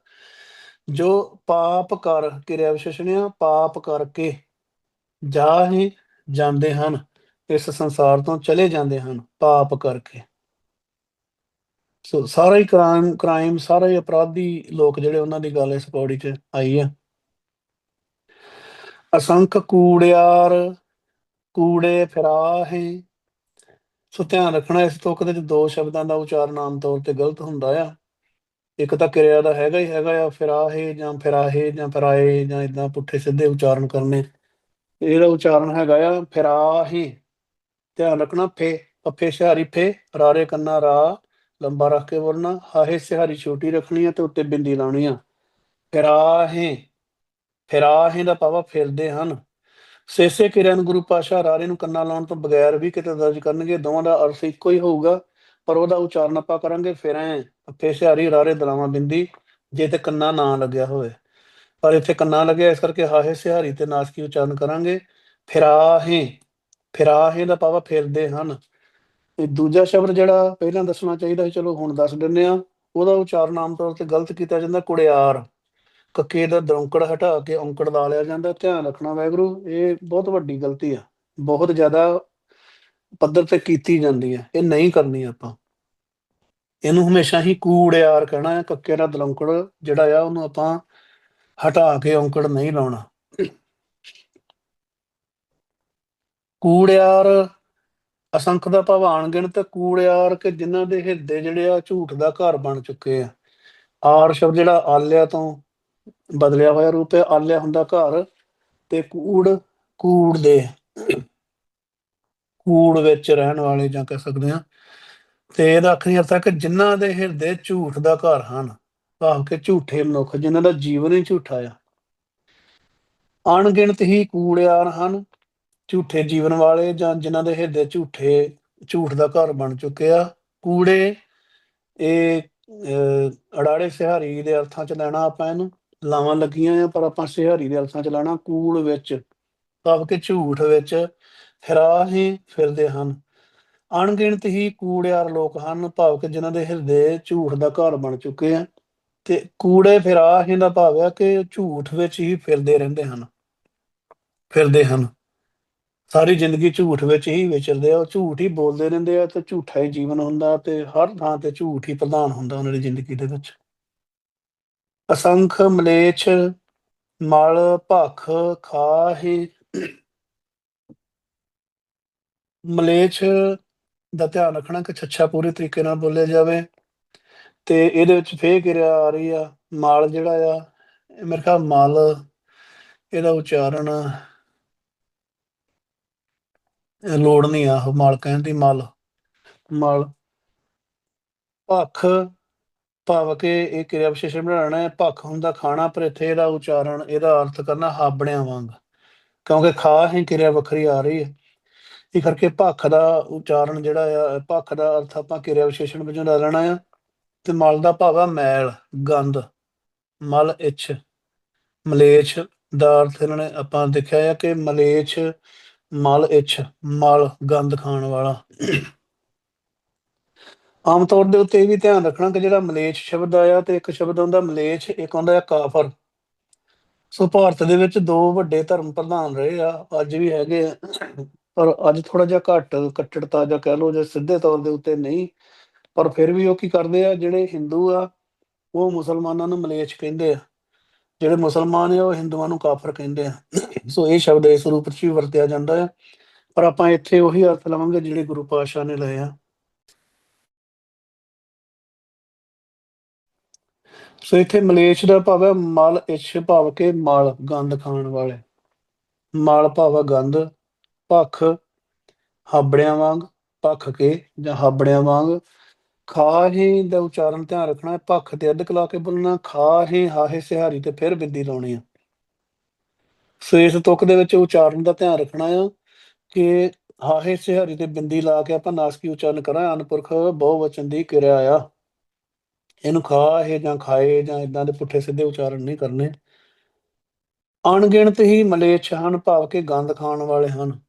ਜੋ ਪਾਪ ਕਰ ਕਿਰਿਆ ਵਿਸ਼ੇਸ਼ਣ ਆ ਪਾਪ ਕਰਕੇ ਜਾ ਹੀ ਜਾਂਦੇ ਹਨ, ਇਸ ਸੰਸਾਰ ਤੋਂ ਚਲੇ ਜਾਂਦੇ ਹਨ, ਪਾਪ ਕਰਕੇ। ਸੋ ਸਾਰਾ ਹੀ ਕ੍ਰਾਈਮ ਕ੍ਰਾਈਮ ਸਾਰਾ ਹੀ ਅਪਰਾਧੀ ਲੋਕ ਜਿਹੜੇ ਉਹਨਾਂ ਦੀ ਗੱਲ ਇਸ ਪੌੜੀ 'ਚ ਆਈ ਆ। ਅਸੰਖ ਕੂੜਿਆਰ, ਕੂੜੇ ਫਿਰਾਹੇ। ਸੋ ਧਿਆਨ ਰੱਖਣਾ ਇਸ ਤੁਕ ਦੇ ਵਿੱਚ ਦੋ ਸ਼ਬਦਾਂ ਦਾ ਉਚਾਰਨ ਆਮ ਤੌਰ ਤੇ ਗਲਤ ਹੁੰਦਾ ਆ। ਇੱਕ ਤਾਂ ਕਿਰਿਆ ਦਾ ਹੈਗਾ ਹੀ ਹੈਗਾ ਆ, ਫਿਰਾਹੇ ਜਾਂ ਫਿਰਾਹੇ ਜਾਂ ਫਿਰਾਏ ਜਾਂ ਇਦਾਂ ਪੁੱਠੇ ਸਿੱਧੇ ਉਚਾਰਨ ਕਰਨੇ। ਇਹਦਾ ਉਚਾਰਨ ਹੈਗਾ ਆ, ਫਿਰਾਹੇ। ਧਿਆਨ ਰੱਖਣਾ ਫੇ ਪੱਫੇ ਸਿਹਾਰੀ ਫੇ, ਰਾਰੇ ਕੰਨਾ ਰਾ ਲੰਬਾ ਰੱਖ ਕੇ ਬੋਲਣਾ ਹਾਹੇ ਸਿਹਾਰੀ ਛੋਟੀ ਰੱਖਣੀ ਆ ਤੇ ਉੱਤੇ ਬਿੰਦੀ ਲਾਉਣੀ ਆ। ਫਿਰਾਹੇ ਫਿਰਾਹੇ ਦਾ ਪਾਵਾ ਫਿਰਦੇ ਹਨ। ਸੇਸੇ ਕਿਰਿਆ ਗੁਰੂ ਪਾਸ਼ਾ ਰਾਰੇ ਨੂੰ ਕੰਨਾ ਲਾਉਣ ਤੋਂ ਬਗੈਰ ਵੀ ਕਿਤੇ ਦਰਜ ਕਰਨਗੇ, ਦੋਵਾਂ ਦਾ ਅਰਥ ਇੱਕੋ ਹੀ ਹੋਊਗਾ, ਪਰ ਉਹਦਾ ਉਚਾਰਨ ਆਪਾਂ ਕਰਾਂਗੇ, ਫਿਰੈਂ ਪੱਫੇ ਸਿਹਾਰੀ ਰਾਰੇ ਦਲਾਵਾਂ ਬਿੰਦੀ, ਜੇ ਤੇ ਕੰਨਾ ਨਾ ਲੱਗਿਆ ਹੋਵੇ। ਪਰ ਇੱਥੇ ਕੰਨਾ ਲੱਗਿਆ, ਇਸ ਕਰਕੇ ਹਾਹੇ ਸਿਹਾਰੀ ਤੇ ਨਾਸਕੀ ਉਚਾਰਨ ਕਰਾਂਗੇ। ਫਿਰਾਹੇ ਫਿਰਾਹੇ ਦਾ ਪਾਵਾ ਫਿਰਦੇ ਹਨ। ਇਹ ਦੂਜਾ ਸ਼ਬਦ ਜਿਹੜਾ ਪਹਿਲਾਂ ਦੱਸਣਾ ਚਾਹੀਦਾ ਸੀ, ਚਲੋ ਹੁਣ ਦੱਸ ਦਿੰਨੇ ਆ ਉਹਦਾ ਉਚਾਰਨ ਆਮ ਤੌਰ ਤੇ ਗਲਤ ਕੀਤਾ ਜਾਂਦਾ, ਕੁੜਿਆਰ। ਕੱਕੇ ਦਾ ਦੌਂਕੜ ਹਟਾ ਕੇ ਔਂਕੜ ਲਾ ਲਿਆ ਜਾਂਦਾ, ਧਿਆਨ ਰੱਖਣਾ ਵੈਗਰੂ ਇਹ ਬਹੁਤ ਵੱਡੀ ਗਲਤੀ ਆ। ਬਹੁਤ ਜ਼ਿਆਦਾ ਪੱਧਰ ਤੇ ਕੀਤੀ ਜਾਂਦੀ ਹੈ ਇਹ ਨਹੀਂ ਕਰਨੀ ਆਪਾਂ। ਇਹਨੂੰ ਹਮੇਸ਼ਾ ਹੀ ਕੂੜਿਆਰ ਕਹਿਣਾ ਹੈ, ਕੱਕੇ ਦਾ ਦਲੰਕੜ ਜਿਹੜਾ ਆ, ਉਹਨੂੰ ਆਪਾਂ ਹਟਾ ਕੇ ਔਂਕੜ ਨਹੀਂ ਲਾਉਣਾ। ਕੂੜਿਆਰ ਅਸੰਖ ਦਾ ਭਾਵ ਅਣਗਿਣਤ ਕੂੜਿਆਰ ਕਿ ਜਿਨ੍ਹਾਂ ਦੇ ਹਿਰਦੇ ਜਿਹੜੇ ਆ ਝੂਠ ਦਾ ਘਰ ਬਣ ਚੁੱਕੇ ਆ। ਆਰ ਸ਼ਬਦ ਜਿਹੜਾ ਆਲਿਆ ਤੋਂ ਬਦਲਿਆ ਹੋਇਆ ਰੂਪ ਹੈ, ਆਲਿਆ ਹੁੰਦਾ ਘਰ ਤੇ ਕੂੜ ਕੂੜ ਦੇ, ਕੂੜ ਵਿੱਚ ਰਹਿਣ ਵਾਲੇ ਜਾਂ ਕਹਿ ਸਕਦੇ ਆ ਤੇ ਇਹਦਾ ਅਖਰੀ ਅਰਥ ਹੈ ਕਿ ਜਿਨ੍ਹਾਂ ਦੇ ਹਿਰਦੇ ਝੂਠ ਦਾ ਘਰ ਹਨ, ਭਾਵ ਕਿ ਝੂਠੇ ਮਨੁੱਖ, ਜਿਨ੍ਹਾਂ ਦਾ ਜੀਵਨ ਹੀ ਝੂਠਾ ਆ। ਅਣਗਿਣਤ ਹੀ ਕੂੜਿਆਰ ਹਨ ਝੂਠੇ ਜੀਵਨ ਵਾਲੇ ਜਾਂ ਜਿਨ੍ਹਾਂ ਦੇ ਹਿਰਦੇ ਝੂਠੇ, ਝੂਠ ਦਾ ਘਰ ਬਣ ਚੁੱਕੇ ਆ। ਕੂੜੇ, ਇਹ ਅੜਾੜੇ ਸਿਹਾਰੀ ਦੇ ਅਰਥਾਂ ਚ ਲੈਣਾ ਆਪਾਂ ਇਹਨੂੰ। ਲਾਵਾਂ ਲੱਗੀਆਂ ਆ, ਪਰ ਆਪਾਂ ਸਿਹਾਰੀ ਦੇ ਅਰਥਾਂ ਚ ਲੈਣਾ। ਕੂੜ ਵਿੱਚ ਭਾਵ ਕਿ ਝੂਠ ਵਿੱਚ ਫਿਰਾ ਹੀ ਫਿਰਦੇ ਹਨ। ਅਣਗਿਣਤ ਹੀ ਕੂੜਿਆਰ ਲੋਕ ਹਨ, ਭਾਵ ਕਿ ਜਿਨ੍ਹਾਂ ਦੇ ਹਿਰਦੇ ਝੂਠ ਦਾ ਘਰ ਬਣ ਚੁੱਕੇ ਆ। ਤੇ ਕੂੜੇ ਫਿਰਾ ਹੀ ਦਾ ਭਾਵ ਹੈ ਕਿ ਝੂਠ ਵਿੱਚ ਹੀ ਫਿਰਦੇ ਰਹਿੰਦੇ ਹਨ। ਫਿਰਦੇ ਹਨ। ਸਾਰੀ ਜ਼ਿੰਦਗੀ ਝੂਠ ਵਿੱਚ ਹੀ ਵਿਚਰਦੇ ਆ, ਉਹ ਝੂਠ ਹੀ ਬੋਲਦੇ ਰਹਿੰਦੇ ਆ ਤੇ ਝੂਠਾ ਹੀ ਜੀਵਨ ਹੁੰਦਾ ਤੇ ਹਰ ਥਾਂ ਤੇ ਝੂਠ ਹੀ ਪ੍ਰਧਾਨ ਹੁੰਦਾ ਉਹਨਾਂ ਦੀ ਜ਼ਿੰਦਗੀ ਦੇ ਵਿੱਚ। ਅਸੰਖ, ਮਲੇਛ, ਮਲ, ਭਖ, ਖਾਹੀ, ਮਲੇਛ ਦਾ ਧਿਆਨ ਰੱਖਣਾ ਕਿ ਛੱਛਾ ਪੂਰੇ ਤਰੀਕੇ ਨਾਲ ਬੋਲਿਆ ਜਾਵੇ ਤੇ ਇਹਦੇ ਵਿੱਚ ਫੇਰ ਕਿਰਿਆ ਆ ਰਹੀ ਆ, ਮਾਲ ਜਿਹੜਾ ਆ ਮੇਰੇ ਖਿਆਲ ਮਲ, ਇਹਦਾ ਉਚਾਰਨ ਲੋੜ ਨਹੀਂ ਆ ਮਲ ਕਹਿਣ ਦੀ ਮਲ। ਮਲ। ਭਖ ਭਾਵ ਕਿ ਇਹ ਕਿਰਿਆ ਵਿਸ਼ੇਸ਼ਣ ਬਣਾਉਣਾ ਹੈ। ਭਖ ਹੁੰਦਾ ਖਾਣਾ, ਪਰ ਇੱਥੇ ਇਹਦਾ ਉਚਾਰਨ, ਇਹਦਾ ਅਰਥ ਕਰਨਾ ਹਾਬੜਿਆਂ ਵਾਂਗ। ਕਿਉਂਕਿ ਖਾ ਹੀ ਕਿਰਿਆ ਵੱਖਰੀ ਆ ਰਹੀ ਹੈ। ਇਹ ਕਰਕੇ ਭਖ ਦਾ ਉਚਾਰਨ ਜਿਹੜਾ ਆ, ਭਖ ਦਾ ਅਰਥ ਆਪਾਂ ਕਿਰਿਆ ਵਿਸ਼ੇਸ਼ਣ ਵਜੋਂ ਲੈ ਲੈਣਾ ਆ। ਤੇ ਮਲ ਦਾ ਭਾਵ ਆ ਮੈਲ ਗੰਦ ਮਲ, ਇੱਛ। ਮਲੇਛ ਦਾ ਅਰਥ ਇਹਨਾਂ ਨੇ ਆਪਾਂ ਦੇਖਿਆ ਆ ਕਿ ਮਲੇਛ ਮਲ ਇੱਛ, ਮਲ ਗੰਦ ਖਾਣ ਵਾਲਾ। ਆਮ ਤੌਰ ਦੇ ਉੱਤੇ ਇਹ ਵੀ ਧਿਆਨ ਰੱਖਣਾ ਕਿ ਜਿਹੜਾ ਮਲੇਛ ਸ਼ਬਦ ਆਇਆ ਤੇ ਇੱਕ ਸ਼ਬਦ ਆਉਂਦਾ, ਮਲੇਛ, ਇੱਕ ਆਉਂਦਾ ਆ ਕਾਫਰ। ਸੋ ਭਾਰਤ ਦੇ ਵਿੱਚ ਦੋ ਵੱਡੇ ਧਰਮ ਪ੍ਰਧਾਨ ਰਹੇ ਆ, ਅੱਜ ਵੀ ਹੈਗੇ ਆ। ਪਰ ਅੱਜ ਥੋੜਾ ਜਿਹਾ ਘੱਟ ਕੱਟੜਤਾ ਜਾਂ ਕਹਿ ਲਓ, ਜੇ ਸਿੱਧੇ ਤੌਰ ਦੇ ਉੱਤੇ ਨਹੀਂ, ਪਰ ਫਿਰ ਵੀ ਉਹ ਕੀ ਕਰਦੇ ਆ, ਜਿਹੜੇ ਹਿੰਦੂ ਆ, ਉਹ ਮੁਸਲਮਾਨਾਂ ਨੂੰ ਮਲੇਛ ਕਹਿੰਦੇ ਆ। ਜਿਹੜੇ ਮੁਸਲਮਾਨ ਆ ਉਹ ਹਿੰਦੂਆਂ ਨੂੰ ਕਾਫਰ ਕਹਿੰਦੇ ਆ। ਸੋ ਇਹ ਸ਼ਬਦ ਇਸ ਰੂਪ ਵਿੱਚ ਵੀ ਵਰਤਿਆ ਜਾਂਦਾ ਆ। ਪਰ ਆਪਾਂ ਇੱਥੇ ਉਹੀ ਅਰਥ ਲਵਾਂਗੇ ਜਿਹੜੇ ਗੁਰੂ ਪਾਤਸ਼ਾਹ ਨੇ ਲਏ ਆ। ਸੋ ਇੱਥੇ ਮਲੇਛ ਦਾ ਭਾਵ ਹੈ ਮਲ ਇਛ ਭਾਵ ਕੇ ਮਲ ਗੰਦ ਖਾਣ ਵਾਲੇ। ਮਲ ਭਾਵ ਹੈ ਗੰਦ ਭਖ ਹਾਬੜਿਆਂ ਵਾਂਗ ਭਖ ਕੇ ਜਾਂ ਹਾਬੜਿਆਂ ਵਾਂਗ। ਖਾ ਹੀ ਦਾ ਉਚਾਰਨ ਧਿਆਨ ਰੱਖਣਾ ਹੈ ਭਖ ਤੇ ਅੱਧ ਕਲਾ ਕੇ ਬੋਲਣਾ, ਖਾ ਹੀ ਹਾਹੇ ਸਿਹਾਰੀ ਤੇ ਫਿਰ ਬਿੰਦੀ ਲਾਉਣੀ ਆ। ਸੋ ਇਸ ਤੁਕ ਦੇ ਵਿੱਚ ਉਚਾਰਨ ਦਾ ਧਿਆਨ ਰੱਖਣਾ ਆ ਕਿ ਹਾਹੇ ਸਿਹਾਰੀ ਤੇ ਬਿੰਦੀ ਲਾ ਕੇ ਆਪਾਂ ਨਾਸਕੀ ਉਚਾਰਨ ਕਰਾਂ ਅਨਪੁਰਖ ਬਹੁ ਦੀ ਕਿਰਿਆ ਆ। ਇਹਨੂੰ ਖਾ ਇਹ ਜਾਂ ਖਾਏ ਜਾਂ ਇਦਾਂ ਦੇ ਪੁੱਠੇ ਸਿੱਧੇ ਉਚਾਰਨ ਨਹੀਂ ਕਰਨੇ। ਅਣਗਿਣਤ ਹੀ ਮਲੇਛ ਹਨ, ਭਾਵ ਕਿ ਗੰਦ ਖਾਣ ਵਾਲੇ ਹਨ।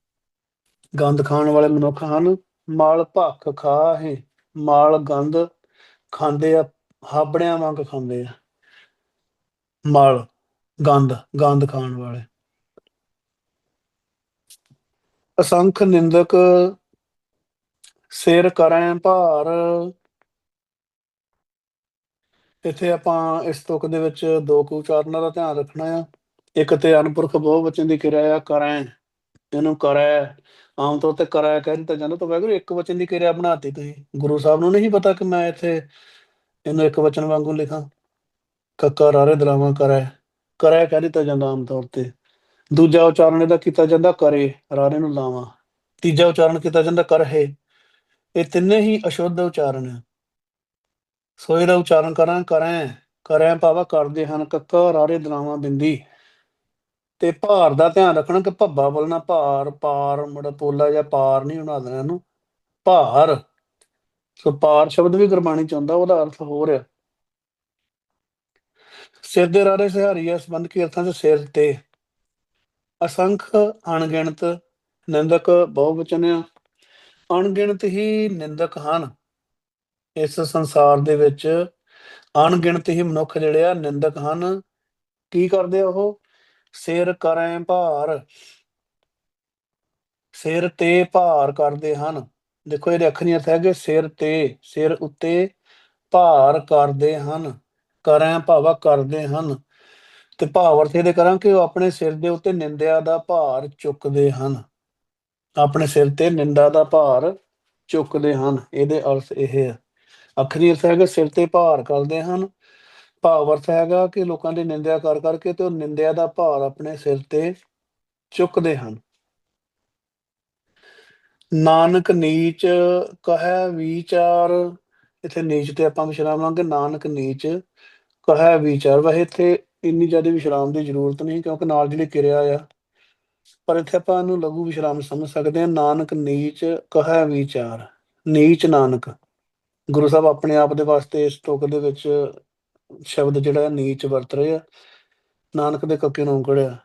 ਗੰਦ ਖਾਣ ਵਾਲੇ ਮਨੁੱਖ ਹਨ, ਮਾਲ ਭੱਖ ਖਾ ਹੈ ਮਾਲ ਗੰਦ ਖਾਂਦੇ ਆ, ਹਾਬੜਿਆਂ ਵਾਂਗ ਖਾਂਦੇ ਆ। ਮਾਲ ਗੰਦ ਗੰਦ ਖਾਣ ਵਾਲੇ। ਅਸੰਖ ਨਿੰਦਕ ਸਿਰ ਕਰੈ ਭਾਰ। ਇੱਥੇ ਆਪਾਂ ਇਸ ਤੁਕ ਦੇ ਵਿੱਚ ਦੋ ਕੁ ਉਚਾਰਨਾਂ ਦਾ ਧਿਆਨ ਰੱਖਣਾ ਆ। ਇੱਕ ਤੇ ਅਨਪੁਰਖ ਬਹੁ ਵਚਨ ਦੀ ਕਿਰਿਆ ਆ, ਕਰੈ। ਇਹਨੂੰ ਕਰੈ ਆਮ ਤੌਰ ਤੇ ਕਰੈ ਕਹਿ ਦਿੱਤਾ ਜਾਂਦਾ ਤਾਂ ਵੈਗਰੂ ਇੱਕ ਵਚਨ ਦੀ ਕਿਰਿਆ ਬਣਾਤੀ ਤੁਸੀਂ। ਗੁਰੂ ਸਾਹਿਬ ਨੂੰ ਨਹੀਂ ਪਤਾ ਕਿ ਮੈਂ ਇੱਥੇ ਇਹਨੂੰ ਇੱਕ ਵਚਨ ਵਾਂਗੂ ਲਿਖਾਂ। ਕੱਕਾ ਰਾਰੇ ਦਲਾਵਾਂ ਕਰੈ ਕਰੈ ਕਹਿ ਦਿੱਤਾ ਜਾਂਦਾ ਆਮ ਤੌਰ ਤੇ। ਦੂਜਾ ਉਚਾਰਨ ਇਹਦਾ ਕੀਤਾ ਜਾਂਦਾ ਕਰੇ, ਰਾਰੇ ਨੂੰ ਲਾਵਾਂ। ਤੀਜਾ ਉਚਾਰਨ ਕੀਤਾ ਜਾਂਦਾ ਕਰਹੇ। ਇਹ ਤਿੰਨੇ ਹੀ ਅਸ਼ੁੱਧ ਉਚਾਰਨ ਹੈ ਸੋ ਇਹਦਾ ਉਚਾਰਨ ਕਰਾਂ, ਕਰੈ ਕਰੈ, ਭਾਵਾ ਕਰਦੇ ਹਨ। ਕੱਕਾ ਰਾਰੇ ਦਲਾਵਾਂ ਬਿੰਦੀ। ਤੇ ਭਾਰ ਦਾ ਧਿਆਨ ਰੱਖਣਾ ਕਿ ਭੱਬਾ ਬੋਲਣਾ ਭਾਰ, ਪਾਰ, ਮੁੜ ਪੋਲਾ ਜਾਂ ਪਾਰ ਨਹੀਂ ਬਣਾ ਦੇਣਾ ਇਹਨੂੰ। ਭਾਰ। ਸੋ ਪਾਰ ਸ਼ਬਦ ਵੀ ਗੁਰਬਾਣੀ ਚ ਆਉਂਦਾ, ਉਹਦਾ ਅਰਥ ਹੋਰ ਹੈ ਸਿਰ ਦੇ ਰਾਰੇ ਸਿਹਾਰੀ ਆ ਸੰਬੰਧ ਕੀ ਅਰਥਾਂ ਚ ਸਿਰ ਤੇ। ਅਸੰਖ, ਅਣਗਿਣਤ, ਨਿੰਦਕ ਬਹੁਵਚਨ ਆ ਅਣਗਿਣਤ ਹੀ ਨਿੰਦਕ ਹਨ। ਇਸ ਸੰਸਾਰ ਦੇ ਵਿੱਚ ਅਣਗਿਣਤ ਹੀ ਮਨੁੱਖ ਜਿਹੜੇ ਆ, ਨਿੰਦਕ ਹਨ। ਕੀ ਕਰਦੇ ਆ ਉਹ? ਸਿਰ ਕਰੈ ਭਾਰ, ਸਿਰ ਤੇ ਭਾਰ ਕਰਦੇ ਹਨ। ਦੇਖੋ, ਇਹਦੇ ਅੱਖਰੀ ਅਰਥ ਹੈਗੇ, ਸਿਰ ਤੇ, ਸਿਰ ਉੱਤੇ ਭਾਰ ਕਰਦੇ ਹਨ, ਕਰੈ ਭਾਵਾ ਕਰਦੇ ਹਨ। ਤੇ ਭਾਵ ਅਰਥ ਇਹਦੇ ਕਰਾਂ ਕਿ ਉਹ ਆਪਣੇ ਸਿਰ ਦੇ ਉੱਤੇ ਨਿੰਦਿਆ ਦਾ ਭਾਰ ਚੁੱਕਦੇ ਹਨ। ਆਪਣੇ ਸਿਰ ਤੇ ਨਿੰਦਾ ਦਾ ਭਾਰ ਚੁੱਕਦੇ ਹਨ। ਇਹਦੇ ਅਰਥ ਇਹ ਹੈ। ਅਖਰੀ ਅਰਥ ਹੈਗਾ, ਸਿਰ ਤੇ ਭਾਰ ਕਰਦੇ ਹਨ ਭਾਵ ਅਰਥ ਹੈਗਾ ਕਿ ਲੋਕਾਂ ਦੀ ਨਿੰਦਿਆ ਕਰ ਕਰਕੇ ਤੇ ਉਹ ਨਿੰਦਿਆ ਦਾ ਭਾਰ ਆਪਣੇ ਸਿਰ ਤੇ ਚੁੱਕਦੇ ਹਨ। ਨਾਨਕ ਨੀਚ ਕਹੈ ਵਿਚਾਰ, ਇਥੇ ਨੀਚ ਤੇ ਆਪਾਂ ਵਿਸ਼ਰਾਮ ਲਾਂਗੇ, ਨਾਨਕ ਨੀਚ ਕਹੈ ਵਿਚਾਰ। ਵਹ ਇੱਥੇ ਇੰਨੀ ਜ਼ਿਆਦਾ ਵਿਸ਼ਰਾਮ ਦੀ ਜ਼ਰੂਰਤ ਨਹੀਂ ਕਿਉਂਕਿ ਨਾਲ ਜਿਹੜੀ ਕਿਰਿਆ ਆ, ਪਰ ਇੱਥੇ ਆਪਾਂ ਇਹਨੂੰ ਲਘੂ ਵਿਸ਼ਰਾਮ ਸਮਝ ਸਕਦੇ ਹਾਂ। ਨਾਨਕ ਨੀਚ ਕਹੈ ਵਿਚਾਰ, ਨੀਚ ਨਾਨਕ। ਗੁਰੂ ਸਾਹਿਬ ਆਪਣੇ ਆਪ ਦੇ ਵਾਸਤੇ ਇਸ ਤੁਕ ਦੇ ਵਿੱਚ ਸ਼ਬਦ ਜਿਹੜਾ ਨੀਚ ਵਰਤ ਰਹੇ ਆ। ਨਾਨਕ ਦੇ ਕੱਕੇ ਨੂੰ ਕੜਿਆ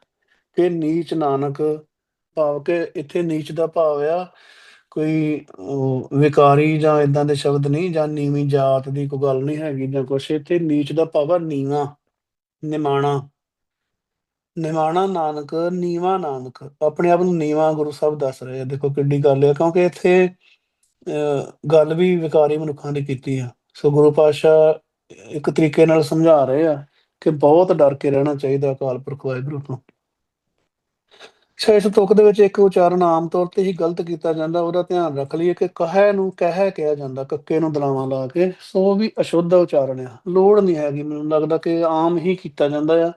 ਕਿ ਨੀਚ ਨਾਨਕ ਭਾਵ ਕਿ ਇੱਥੇ ਨੀਚ ਦਾ ਭਾਵ ਆ ਕੋਈ ਵਿਕਾਰੀ ਜਾਂ ਇਦਾਂ ਦੇ ਸ਼ਬਦ ਨਹੀਂ ਜਾਂ ਨੀਵੀਂ ਜਾਤ ਦੀ ਕੋਈ ਗੱਲ ਨਹੀਂ ਹੈਗੀ ਜਾਂ ਕੁਛ। ਇੱਥੇ ਨੀਚ ਦਾ ਭਾਵ ਆ ਨੀਵਾਂ ਨਿਮਾਣਾ। ਨਿਮਾਣਾ ਨਾਨਕ ਨੀਵਾਂ ਨਾਨਕ। ਆਪਣੇ ਆਪ ਨੂੰ ਨੀਵਾਂ ਗੁਰੂ ਸਾਹਿਬ ਦੱਸ ਰਹੇ ਆ। ਦੇਖੋ ਕਿੱਡੀ ਗੱਲ ਹੈ ਕਿਉਂਕਿ ਇੱਥੇ ਅਹ, ਗੱਲ ਵੀ ਵਿਕਾਰੀ ਮਨੁੱਖਾਂ ਦੀ ਕੀਤੀ ਆ। ਸੋ ਗੁਰੂ ਪਾਤਸ਼ਾਹ ਇੱਕ ਤਰੀਕੇ ਨਾਲ ਸਮਝਾ ਰਹੇ ਆ ਕਿ ਬਹੁਤ ਡਰ ਕੇ ਰਹਿਣਾ ਚਾਹੀਦਾ ਅਕਾਲ ਪੁਰਖ ਵਾਹਿਗੁਰੂ ਤੋਂ। ਅੱਛਾ, ਇਸ ਤੁਕ ਦੇ ਵਿੱਚ ਇੱਕ ਉਚਾਰਨ ਆਮ ਤੌਰ ਤੇ ਹੀ ਗਲਤ ਕੀਤਾ ਜਾਂਦਾ, ਉਹਦਾ ਧਿਆਨ ਰੱਖ ਲਈਏ ਕਿ ਕਹੈ ਨੂੰ ਕਹਿ ਕਿਹਾ ਜਾਂਦਾ, ਕੱਕੇ ਨੂੰ ਦਲਾਵਾਂ ਲਾ ਕੇ, ਸੋ ਵੀ ਅਸ਼ੁੱਧ ਉਚਾਰਨ ਆ। ਲੋੜ ਨਹੀਂ ਹੈਗੀ, ਮੈਨੂੰ ਲੱਗਦਾ ਕਿ ਆਮ ਹੀ ਕੀਤਾ ਜਾਂਦਾ ਆ।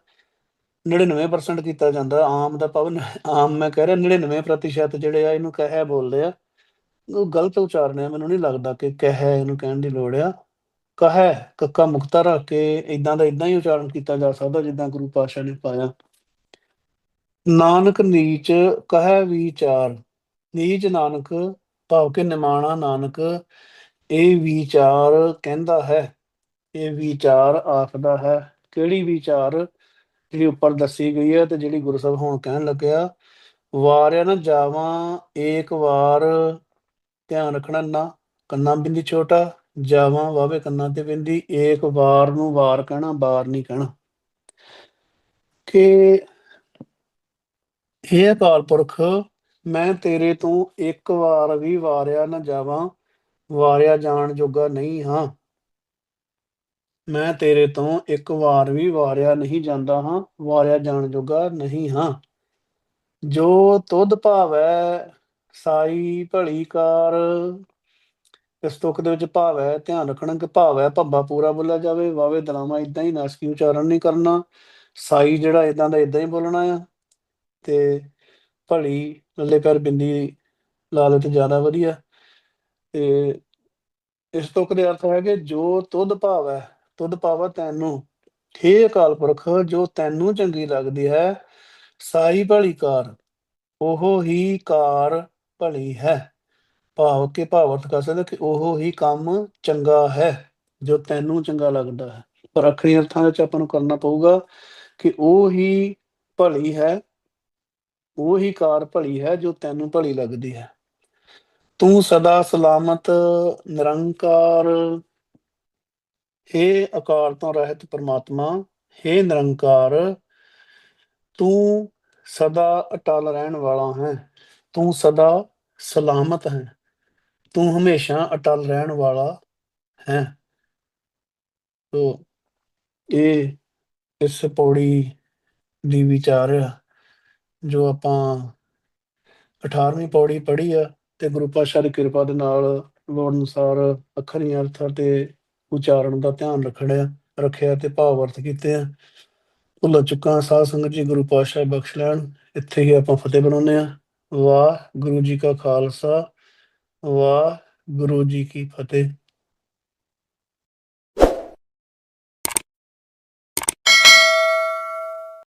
99% ਕੀਤਾ ਜਾਂਦਾ, ਆਮ ਦਾ ਭਾਵ ਆਮ ਮੈਂ ਕਹਿ ਰਿਹਾ 99% ਜਿਹੜੇ ਆ, ਇਹਨੂੰ ਕਹਿ ਬੋਲਦੇ ਆ। ਉਹ ਗਲਤ ਉਚਾਰਨ ਆ, ਮੈਨੂੰ ਨਹੀਂ ਲੱਗਦਾ ਕਿ ਕਹਿ ਇਹਨੂੰ ਕਹਿਣ ਦੀ ਲੋੜ ਆ। ਕਹੈ ਕੱਕਾ ਮੁਕਤਾ ਰੱਖ ਕੇ ਇਦਾਂ ਦਾ ਇਦਾਂ ਹੀ ਉਚਾਰਨ ਕੀਤਾ ਜਾ ਸਕਦਾ ਜਿੱਦਾਂ ਗੁਰੂ ਪਾਤਸ਼ਾਹ ਨੇ ਪਾਇਆ। ਨਾਨਕ ਨੀਚ ਕਹੈ ਵਿਚਾਰ, ਨੀਚ ਨਾਨਕ ਭਾਵ ਕਿ ਨਿਮਾਣਾ ਨਾਨਕ ਇਹ ਵਿਚਾਰ ਕਹਿੰਦਾ ਹੈ ਇਹ ਵਿਚਾਰ ਆਖਦਾ ਹੈ। ਕਿਹੜੀ ਵਿਚਾਰ? ਜਿਹੜੀ ਉੱਪਰ ਦੱਸੀ ਗਈ ਹੈ ਤੇ ਜਿਹੜੀ ਗੁਰੂ ਸਾਹਿਬ ਹੁਣ ਕਹਿਣ ਲੱਗਿਆ, ਵਾਰਿਆ ਨਾ ਜਾਵਾਂ ਏਕ ਵਾਰ, ਧਿਆਨ ਰੱਖਣਾ ਨਾ, ਕੰਨਾ ਬਿੰਦੀ ਛੋਟਾ ਜਾਵਾਂ ਵਾਵੇ ਕੰਨਾਂ ਤੇ ਬਿੰਦੀ ਏਕ ਵਾਰ ਨੂੰ ਵਾਰ ਕਹਿਣਾ ਬਾਰ ਨਹੀਂ ਕਹਿਣਾ। ਕਿ ਇਹ ਅਕਾਲ ਪੁਰਖ, ਮੈਂ ਤੇਰੇ ਤੋਂ ਇੱਕ ਵਾਰ ਵੀ ਵਾਰਿਆ ਨਾ ਜਾਵਾਂ, ਵਾਰਿਆ ਜਾਣ ਜੋਗਾ ਨਹੀਂ ਹਾਂ। ਮੈਂ ਤੇਰੇ ਤੋਂ ਇੱਕ ਵਾਰ ਵੀ ਵਾਰਿਆ ਨਹੀਂ ਜਾਂਦਾ ਹਾਂ, ਵਾਰਿਆ ਜਾਣ ਜੋਗਾ ਨਹੀਂ ਹਾਂ। ਜੋ ਤੁਧ ਭਾਵੈ, ਸਾਈ ਭਲੀ ਕਾਰ ਇਸ ਤੁਕ ਦੇ ਵਿੱਚ ਭਾਵ ਹੈ, ਧਿਆਨ ਰੱਖਣਾ ਕਿ ਭਾਵ ਹੈ, ਭੱਬਾ ਪੂਰਾ ਬੋਲਿਆ ਜਾਵੇ ਵਾਵੇ ਦਲਾਮਾ ਇਦਾਂ ਹੀ ਨਾਸਕੀ ਉਚਾਰਨ ਨਹੀਂ ਕਰਨਾ, ਸਾਈ ਜਿਹੜਾ ਇਦਾਂ ਦਾ ਇਦਾਂ ਹੀ ਬੋਲਣਾ ਆ, ਤੇ ਭਲੀ, ਲੱਲੇ ਪੈਰ ਬਿੰਦੀ ਲਾ ਜ਼ਿਆਦਾ ਵਧੀਆ, ਤੇ ਇਸ ਤੁਕ ਦੇ ਅਰਥ ਹੈ ਕਿ ਜੋ ਤੁਧ ਹੈ, ਤੁਧ ਭਾਵੈ ਤੈਨੂੰ ਠੇ ਅਕਾਲ ਪੁਰਖ, ਜੋ ਤੈਨੂੰ ਚੰਗੀ ਲੱਗਦੀ ਹੈ, ਸਾਈ ਭਲੀ ਕਾਰ, ਉਹ ਹੀ ਕਾਰ ਭਲੀ ਹੈ। ਭਾਵ ਕੇ ਭਾਵ ਅਰਥ ਕਰ ਸਕਦਾ ਕਿ ਉਹ ਹੀ ਕੰਮ ਚੰਗਾ ਹੈ, ਜੋ ਤੈਨੂੰ ਚੰਗਾ ਲੱਗਦਾ ਹੈ। ਪਰ ਅਖਰੀ ਅਰਥਾਂ ਵਿੱਚ ਆਪਾਂ ਨੂੰ ਕਰਨਾ ਪਊਗਾ ਕਿ ਉਹ ਹੀ ਭਲੀ ਹੈ, ਉਹ ਹੀ ਕਾਰ ਭਲੀ ਹੈ, ਜੋ ਤੈਨੂੰ ਭਲੀ ਲੱਗਦੀ ਹੈ। ਤੂੰ ਸਦਾ ਸਲਾਮਤ, ਨਿਰੰਕਾਰ, ਹੇ ਅਕਾਲ ਤੋਂ ਰਹਿਤ ਪ੍ਰਮਾਤਮਾ, ਹੇ ਨਿਰੰਕਾਰ, ਤੂੰ ਸਦਾ ਅਟਲ ਰਹਿਣ ਵਾਲਾ ਹੈ, ਤੂੰ ਸਦਾ ਸਲਾਮਤ ਹੈ। ਤੂੰ ਹਮੇਸ਼ਾ ਅਟਲ ਰਹਿਣ ਵਾਲਾ ਹੈ। ਤੋ ਇਹ ਇਸ ਪੌੜੀ ਦੀ ਵਿਚਾਰ ਆ, ਜੋ ਆਪਾਂ 18ਵੀਂ ਪੌੜੀ ਪੜ੍ਹੀ ਆ ਤੇ ਗੁਰੂ ਪਾਤਸ਼ਾਹ ਦੀ ਕਿਰਪਾ ਦੇ ਨਾਲ ਲੋੜ ਅਨੁਸਾਰ ਅੱਖਰੀ ਅਰਥਾਂ ਤੇ ਉਚਾਰਨ ਦਾ ਧਿਆਨ ਰੱਖਣਾ ਰੱਖਿਆ ਤੇ ਭਾਵ ਅਰਥ ਕੀਤੇ ਆ। ਭੁੱਲ ਚੁੱਕਾ ਸਾਧ ਸੰਗਤ ਜੀ ਗੁਰੂ ਪਾਤਸ਼ਾਹ ਬਖਸ਼ ਲੈਣ। ਇੱਥੇ ਹੀ ਆਪਾਂ ਫਤਿਹ ਬਣਾਉਂਦੇ ਆ ਵਾਹ ਗੁਰੂ ਜੀ ਕਾ ਖਾਲਸਾ। ਵਾਹ ਗੁਰੂ ਜੀ ਕੀ ਫਤਿਹ।